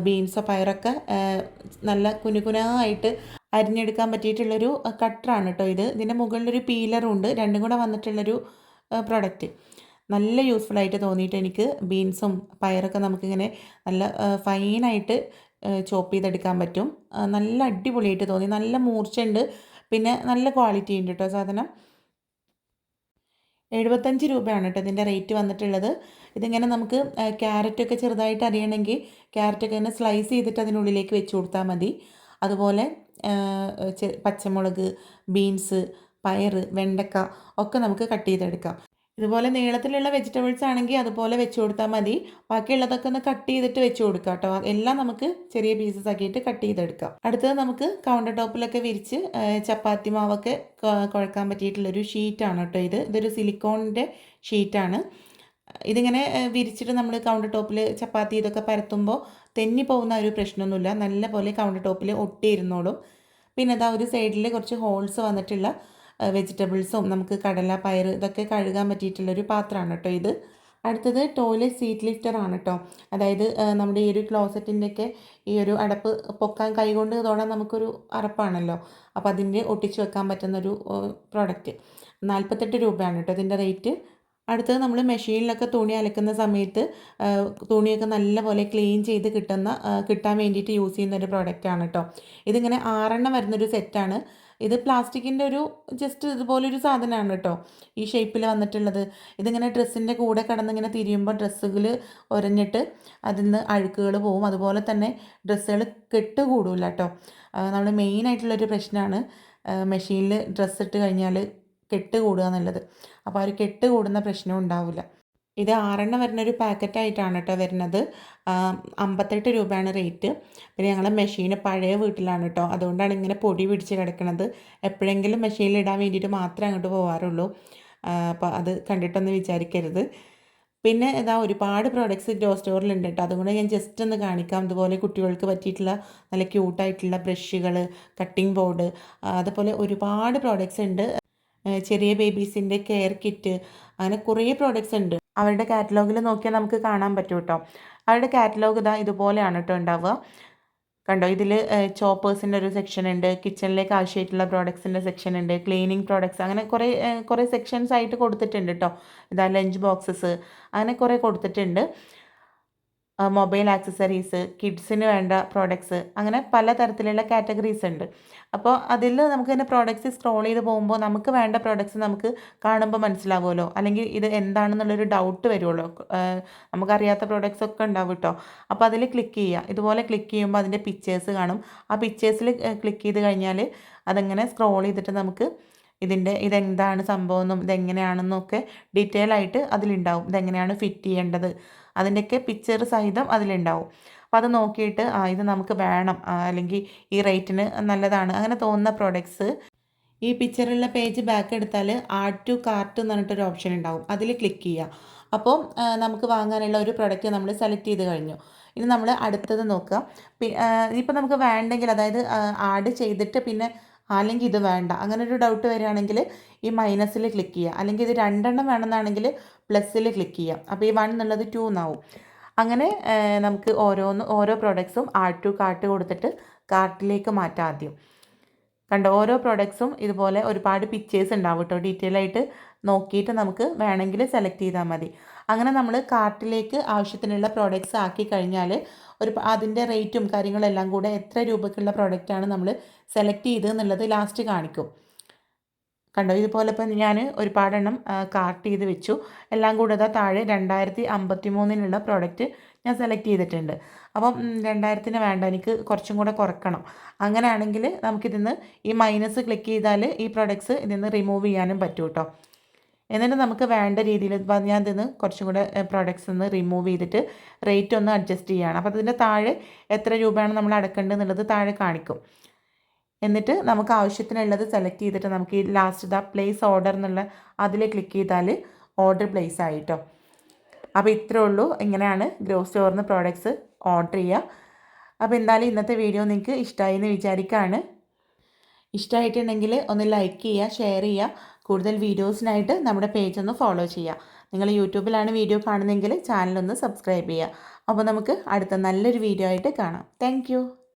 ബീൻസോ പയറൊക്കെ നല്ല കുനുകുനായിട്ട് അരിഞ്ഞെടുക്കാൻ പറ്റിയിട്ടുള്ളൊരു കട്ടറാണ് കേട്ടോ ഇത്. ഇതിന്റെ മുകളിലൊരു പീലറും ഉണ്ട്. രണ്ടും കൂടെ വന്നിട്ടുള്ളൊരു പ്രൊഡക്റ്റ് നല്ല യൂസ്ഫുൾ ആയിട്ട് തോന്നിയിട്ട് എനിക്ക് ബീൻസും പയറൊക്കെ നമുക്കിങ്ങനെ നല്ല ഫൈനായിട്ട് ചോപ്പ് ചെയ്തെടുക്കാൻ പറ്റും. നല്ല അടിപൊളിയായിട്ട് തോന്നി. നല്ല മൂർച്ചയുണ്ട്. പിന്നെ നല്ല ക്വാളിറ്റി ഉണ്ട് കേട്ടോ സാധനം. എഴുപത്തഞ്ച് രൂപയാണ് കേട്ടോ ഇതിന്റെ റേറ്റ് വന്നിട്ടുള്ളത്. ഇതിങ്ങനെ നമുക്ക് ക്യാരറ്റൊക്കെ ചെറുതായിട്ട് അറിയണമെങ്കിൽ ക്യാരറ്റൊക്കെ ഇങ്ങനെ സ്ലൈസ് ചെയ്തിട്ട് അതിനുള്ളിലേക്ക് വെച്ച് കൊടുത്താൽ മതി. അതുപോലെ പച്ചമുളക് ബീൻസ് പയർ വെണ്ടക്ക ഒക്കെ നമുക്ക് കട്ട് ചെയ്തെടുക്കാം. ഇതുപോലെ നീളത്തിലുള്ള വെജിറ്റബിൾസ് ആണെങ്കിൽ അതുപോലെ വെച്ച് കൊടുത്താൽ മതി. ബാക്കിയുള്ളതൊക്കെ ഒന്ന് കട്ട് ചെയ്തിട്ട് വെച്ച് കൊടുക്കാം കേട്ടോ എല്ലാം നമുക്ക് ചെറിയ പീസസ് ആക്കിയിട്ട് കട്ട് ചെയ്തെടുക്കാം. അടുത്തത് നമുക്ക് കൗണ്ടർ ടോപ്പിലൊക്കെ വിരിച്ച് ചപ്പാത്തി മാവൊക്കെ കുഴക്കാൻ പറ്റിയിട്ടുള്ളൊരു ഷീറ്റാണ് കേട്ടോ ഇത്. ഇതൊരു സിലിക്കോണിന്റെ ഷീറ്റാണ് ഇതിങ്ങനെ വിരിച്ചിട്ട് നമ്മൾ കൗണ്ടർ ടോപ്പിൽ ചപ്പാത്തി ഇതൊക്കെ പരത്തുമ്പോൾ തെന്നി പോകുന്ന ഒരു പ്രശ്നമൊന്നുമില്ല. നല്ല പോലെ കൗണ്ടർ ടോപ്പിൽ ഒട്ടിയിരുന്നോളും. പിന്നെ അതാ ഒരു സൈഡിൽ കുറച്ച് ഹോൾസ് വന്നിട്ടുള്ള വെജിറ്റബിൾസും നമുക്ക് കടല പയർ ഇതൊക്കെ കഴുകാൻ പറ്റിയിട്ടുള്ളൊരു പാത്രമാണ് കേട്ടോ ഇത്. അടുത്തത് ടോയ്ലറ്റ് സീറ്റ് ലിഫ്റ്റർ ആണ് കേട്ടോ. അതായത് നമ്മുടെ ഈ ഒരു ക്ലോസറ്റിന്റെയൊക്കെ ഈ ഒരു അടപ്പ് പൊക്കാൻ കൈകൊണ്ട് തൊടാൻ നമുക്കൊരു അറപ്പാണല്ലോ. അപ്പോൾ അതിന്റെ ഒട്ടിച്ച് വെക്കാൻ പറ്റുന്നൊരു പ്രോഡക്റ്റ് നാൽപ്പത്തെട്ട് രൂപയാണ് കേട്ടോ ഇതിന്റെ റേറ്റ് അടുത്തത് നമ്മൾ മെഷീനിലൊക്കെ തുണി അലക്കുന്ന സമയത്ത് തുണിയൊക്കെ നല്ലപോലെ ക്ലീൻ ചെയ്ത് കിട്ടുന്ന കിട്ടാൻ വേണ്ടിയിട്ട് യൂസ് ചെയ്യുന്ന ഒരു പ്രോഡക്റ്റാണ് കേട്ടോ. ഇതിങ്ങനെ ആറെണ്ണം വരുന്നൊരു സെറ്റാണ് ഇത് പ്ലാസ്റ്റിക്കിന്റെ ഒരു ജസ്റ്റ് ഇതുപോലൊരു സാധനമാണ് കേട്ടോ. ഈ ഷേപ്പിൽ വന്നിട്ടുള്ളത്. ഇതിങ്ങനെ ഡ്രസ്സിന്റെ കൂടെ കടന്നിങ്ങനെ തിരിയുമ്പോൾ ഡ്രസ്സുകൾ ഉരഞ്ഞിട്ട് അതിൽ നിന്ന് അഴുക്കുകൾ പോവും. അതുപോലെ തന്നെ ഡ്രസ്സുകൾ കെട്ട് കൂടില്ല കേട്ടോ. നമ്മൾ മെയിനായിട്ടുള്ളൊരു പ്രശ്നമാണ് മെഷീനിൽ ഡ്രസ്സ് ഇട്ട് കഴിഞ്ഞാൽ കെട്ട് കൂടുക എന്നുള്ളത്. അപ്പോൾ ആ ഒരു കെട്ട് കൂടുന്ന പ്രശ്നം ഉണ്ടാവില്ല ഇത് ആറെണ്ണം വരുന്ന ഒരു പാക്കറ്റായിട്ടാണ് കേട്ടോ വരുന്നത്. അമ്പത്തെട്ട് രൂപയാണ് റേറ്റ്. പിന്നെ ഞങ്ങളുടെ മെഷീൻ പഴയ വീട്ടിലാണ് കേട്ടോ അതുകൊണ്ടാണ് ഇങ്ങനെ പൊടി പിടിച്ച് കിടക്കുന്നത് എപ്പോഴെങ്കിലും മെഷീനിൽ ഇടാൻ വേണ്ടിയിട്ട് മാത്രമേ അങ്ങോട്ട് പോകാറുള്ളൂ അപ്പോൾ അത് കണ്ടിട്ടൊന്നും വിചാരിക്കരുത്. പിന്നെ ഇതാ ഒരുപാട് പ്രോഡക്റ്റ്സ് ഗ്രോ സ്റ്റോറിലുണ്ട് കേട്ടോ അതുകൊണ്ട് ഞാൻ ജസ്റ്റ് ഒന്ന് കാണിക്കാം. അതുപോലെ കുട്ടികൾക്ക് പറ്റിയിട്ടുള്ള നല്ല ക്യൂട്ടായിട്ടുള്ള ബ്രഷുകൾ കട്ടിംഗ് ബോർഡ് അതുപോലെ ഒരുപാട് പ്രോഡക്റ്റ്സ് ഉണ്ട്. ചെറിയ ബേബീസിന്റെ കെയർ കിറ്റ് അങ്ങനെ കുറേ പ്രോഡക്റ്റ്സ് ഉണ്ട്. അവരുടെ കാറ്റലോഗിൽ നോക്കിയാൽ നമുക്ക് കാണാൻ പറ്റും കേട്ടോ. അവരുടെ കാറ്റലോഗ് ഇതാ ഇതുപോലെയാണ് കേട്ടോ ഉണ്ടാവുക. കണ്ടോ? ഇതിൽ ചോപ്പേഴ്സിന്റെ ഒരു സെക്ഷൻ ഉണ്ട് കിച്ചണിലേക്ക് ആവശ്യമായിട്ടുള്ള പ്രോഡക്ട്സിന്റെ സെക്ഷൻ ഉണ്ട് ക്ലീനിങ് പ്രോഡക്ട്സ് അങ്ങനെ കുറേ കുറേ സെക്ഷൻസ് ആയിട്ട് കൊടുത്തിട്ടുണ്ട് കേട്ടോ. ഇതാ ലഞ്ച് ബോക്സസ് അങ്ങനെ കുറേ കൊടുത്തിട്ടുണ്ട്. മൊബൈൽ ആക്സസറീസ് കിഡ്സിന് വേണ്ട പ്രോഡക്ട്സ് അങ്ങനെ പല തരത്തിലുള്ള കാറ്റഗറീസ് ഉണ്ട്. അപ്പോൾ അതിൽ നമുക്ക് തന്നെ പ്രോഡക്റ്റ്സ് സ്ക്രോൾ ചെയ്ത് പോകുമ്പോൾ നമുക്ക് വേണ്ട പ്രോഡക്റ്റ്സ് നമുക്ക് കാണുമ്പോൾ മനസ്സിലാവുമല്ലോ. അല്ലെങ്കിൽ ഇത് എന്താണെന്നുള്ളൊരു ഡൗട്ട് വരുമല്ലോ. നമുക്കറിയാത്ത പ്രോഡക്റ്റ്സ് ഒക്കെ ഉണ്ടാവും കേട്ടോ അപ്പോൾ അതിൽ ക്ലിക്ക് ചെയ്യുക. ഇതുപോലെ ക്ലിക്ക് ചെയ്യുമ്പോൾ അതിന്റെ പിക്ചേഴ്സ് കാണും. ആ പിക്ചേഴ്സിൽ ക്ലിക്ക് ചെയ്ത് കഴിഞ്ഞാൽ അതങ്ങനെ സ്ക്രോൾ ചെയ്തിട്ട് നമുക്ക് ഇതിന്റെ ഇതെന്താണ് സംഭവം എന്നും ഇതെങ്ങനെയാണെന്നും ഒക്കെ ഡീറ്റെയിൽ ആയിട്ട് അതിലുണ്ടാവും. ഇതെങ്ങനെയാണ് ഫിറ്റ് ചെയ്യേണ്ടത്? അതിന്റെയൊക്കെ പിക്ചർ സഹിതം അതിലുണ്ടാവും. അപ്പോൾ അത് നോക്കിയിട്ട് ആ ഇത് നമുക്ക് വേണം അല്ലെങ്കിൽ ഈ റേറ്റിന് നല്ലതാണ് അങ്ങനെ തോന്നുന്ന പ്രോഡക്ട്സ് ഈ പിക്ചറുള്ള പേജ് ബാക്ക് എടുത്താൽ ആഡ് ടു കാർട്ട് എന്ന് പറഞ്ഞിട്ടൊരു ഓപ്ഷൻ ഉണ്ടാവും. അതിൽ ക്ലിക്ക് ചെയ്യുക. അപ്പോൾ നമുക്ക് വാങ്ങാനുള്ള ഒരു പ്രൊഡക്റ്റ് നമ്മൾ സെലക്ട് ചെയ്ത് കഴിഞ്ഞു. ഇനി നമ്മൾ അടുത്തത് നോക്കുക. ഇപ്പോൾ നമുക്ക് വേണ്ടെങ്കിൽ അതായത് ആഡ് ചെയ്തിട്ട് പിന്നെ അല്ലെങ്കിൽ ഇത് വേണ്ട. അങ്ങനെ ഒരു ഡൗട്ട് വരികയാണെങ്കിൽ ഈ മൈനസിൽ ക്ലിക്ക് ചെയ്യുക. അല്ലെങ്കിൽ ഇത് രണ്ടെണ്ണം വേണമെന്നാണെങ്കിൽ പ്ലസ്സിൽ ക്ലിക്ക് ചെയ്യാം അപ്പോൾ ഈ വൺ എന്നുള്ളത് ടു എന്നാവും. അങ്ങനെ നമുക്ക് ഓരോന്ന് ഓരോ പ്രോഡക്ട്സും ആഡ് ടു കാർട്ട് കൊടുത്തിട്ട് കാർട്ടിലേക്ക് മാറ്റാം ആദ്യം. കണ്ടോ? ഓരോ പ്രോഡക്ട്സും ഇതുപോലെ ഒരുപാട് പിക്ചേഴ്സ് ഉണ്ടാവും കേട്ടോ. ഡീറ്റെയിൽ ആയിട്ട് നോക്കിയിട്ട് നമുക്ക് വേണമെങ്കിൽ സെലക്ട് ചെയ്താൽ മതി. അങ്ങനെ നമ്മൾ കാർട്ടിലേക്ക് ആവശ്യത്തിനുള്ള പ്രോഡക്റ്റ്സ് ആക്കി കഴിഞ്ഞാൽ ഒരു അതിന്റെ റേറ്റും കാര്യങ്ങളെല്ലാം കൂടെ എത്ര രൂപയ്ക്കുള്ള പ്രോഡക്റ്റാണ് നമ്മൾ സെലക്ട് ചെയ്തത് എന്നുള്ളത് ലാസ്റ്റ് കാണിക്കും. കണ്ടോ? ഇതുപോലെ ഇപ്പം ഞാൻ ഒരുപാടെണ്ണം കാർട്ട് ചെയ്ത് വെച്ചു. എല്ലാം കൂടെ താഴെ രണ്ടായിരത്തി അമ്പത്തി മൂന്നിനുള്ള പ്രോഡക്റ്റ് ഞാൻ സെലക്ട് ചെയ്തിട്ടുണ്ട്. അപ്പം രണ്ടായിരത്തിന് വേണ്ട എനിക്ക് കുറച്ചും കൂടെ കുറയ്ക്കണം അങ്ങനെയാണെങ്കിൽ നമുക്കിതിന്ന് ഈ മൈനസ് ക്ലിക്ക് ചെയ്താൽ ഈ പ്രോഡക്റ്റ്സ് ഇതിൽ നിന്ന് റിമൂവ് ചെയ്യാനും പറ്റും കേട്ടോ എന്നിട്ട് നമുക്ക് വേണ്ട രീതിയിൽ ഞാൻ ഇതിന്ന് കുറച്ചും കൂടെ പ്രോഡക്ട്സ് ഒന്ന് റിമൂവ് ചെയ്തിട്ട് റേറ്റ് ഒന്ന് അഡ്ജസ്റ്റ് ചെയ്യുകയാണ് അപ്പോൾ അതിന്റെ താഴെ എത്ര രൂപയാണ് നമ്മൾ അടക്കേണ്ടത് എന്നുള്ളത് താഴെ കാണിക്കും. എന്നിട്ട് നമുക്ക് ആവശ്യത്തിനുള്ളത് സെലക്ട് ചെയ്തിട്ട് നമുക്ക് ഈ ലാസ്റ്റ് ദ പ്ലേസ് ഓർഡർ എന്നുള്ള അതിൽ ക്ലിക്ക് ചെയ്താൽ ഓർഡർ പ്ലേസ് ആയിട്ടോ. അപ്പോൾ ഇത്രേ ഉള്ളൂ. ഇങ്ങനെയാണ് ഗ്രോ സ്റ്റോറിൽ നിന്ന് പ്രോഡക്ട്സ് ഓർഡർ ചെയ്യുക. അപ്പോൾ എന്തായാലും ഇന്നത്തെ വീഡിയോ നിങ്ങൾക്ക് ഇഷ്ടമായി എന്ന് വിചാരിക്കുകയാണ്. ഇഷ്ടമായിട്ടുണ്ടെങ്കിൽ ഒന്ന് ലൈക്ക് ചെയ്യുക ഷെയർ ചെയ്യുക. കൂടുതൽ വീഡിയോസിനായിട്ട് നമ്മുടെ പേജ് ഒന്ന് ഫോളോ ചെയ്യുക. നിങ്ങൾ യൂട്യൂബിലാണ് വീഡിയോ കാണുന്നതെങ്കിൽ ചാനലൊന്ന് സബ്സ്ക്രൈബ് ചെയ്യുക. അപ്പോൾ നമുക്ക് അടുത്ത നല്ലൊരു വീഡിയോ ആയിട്ട് കാണാം. താങ്ക്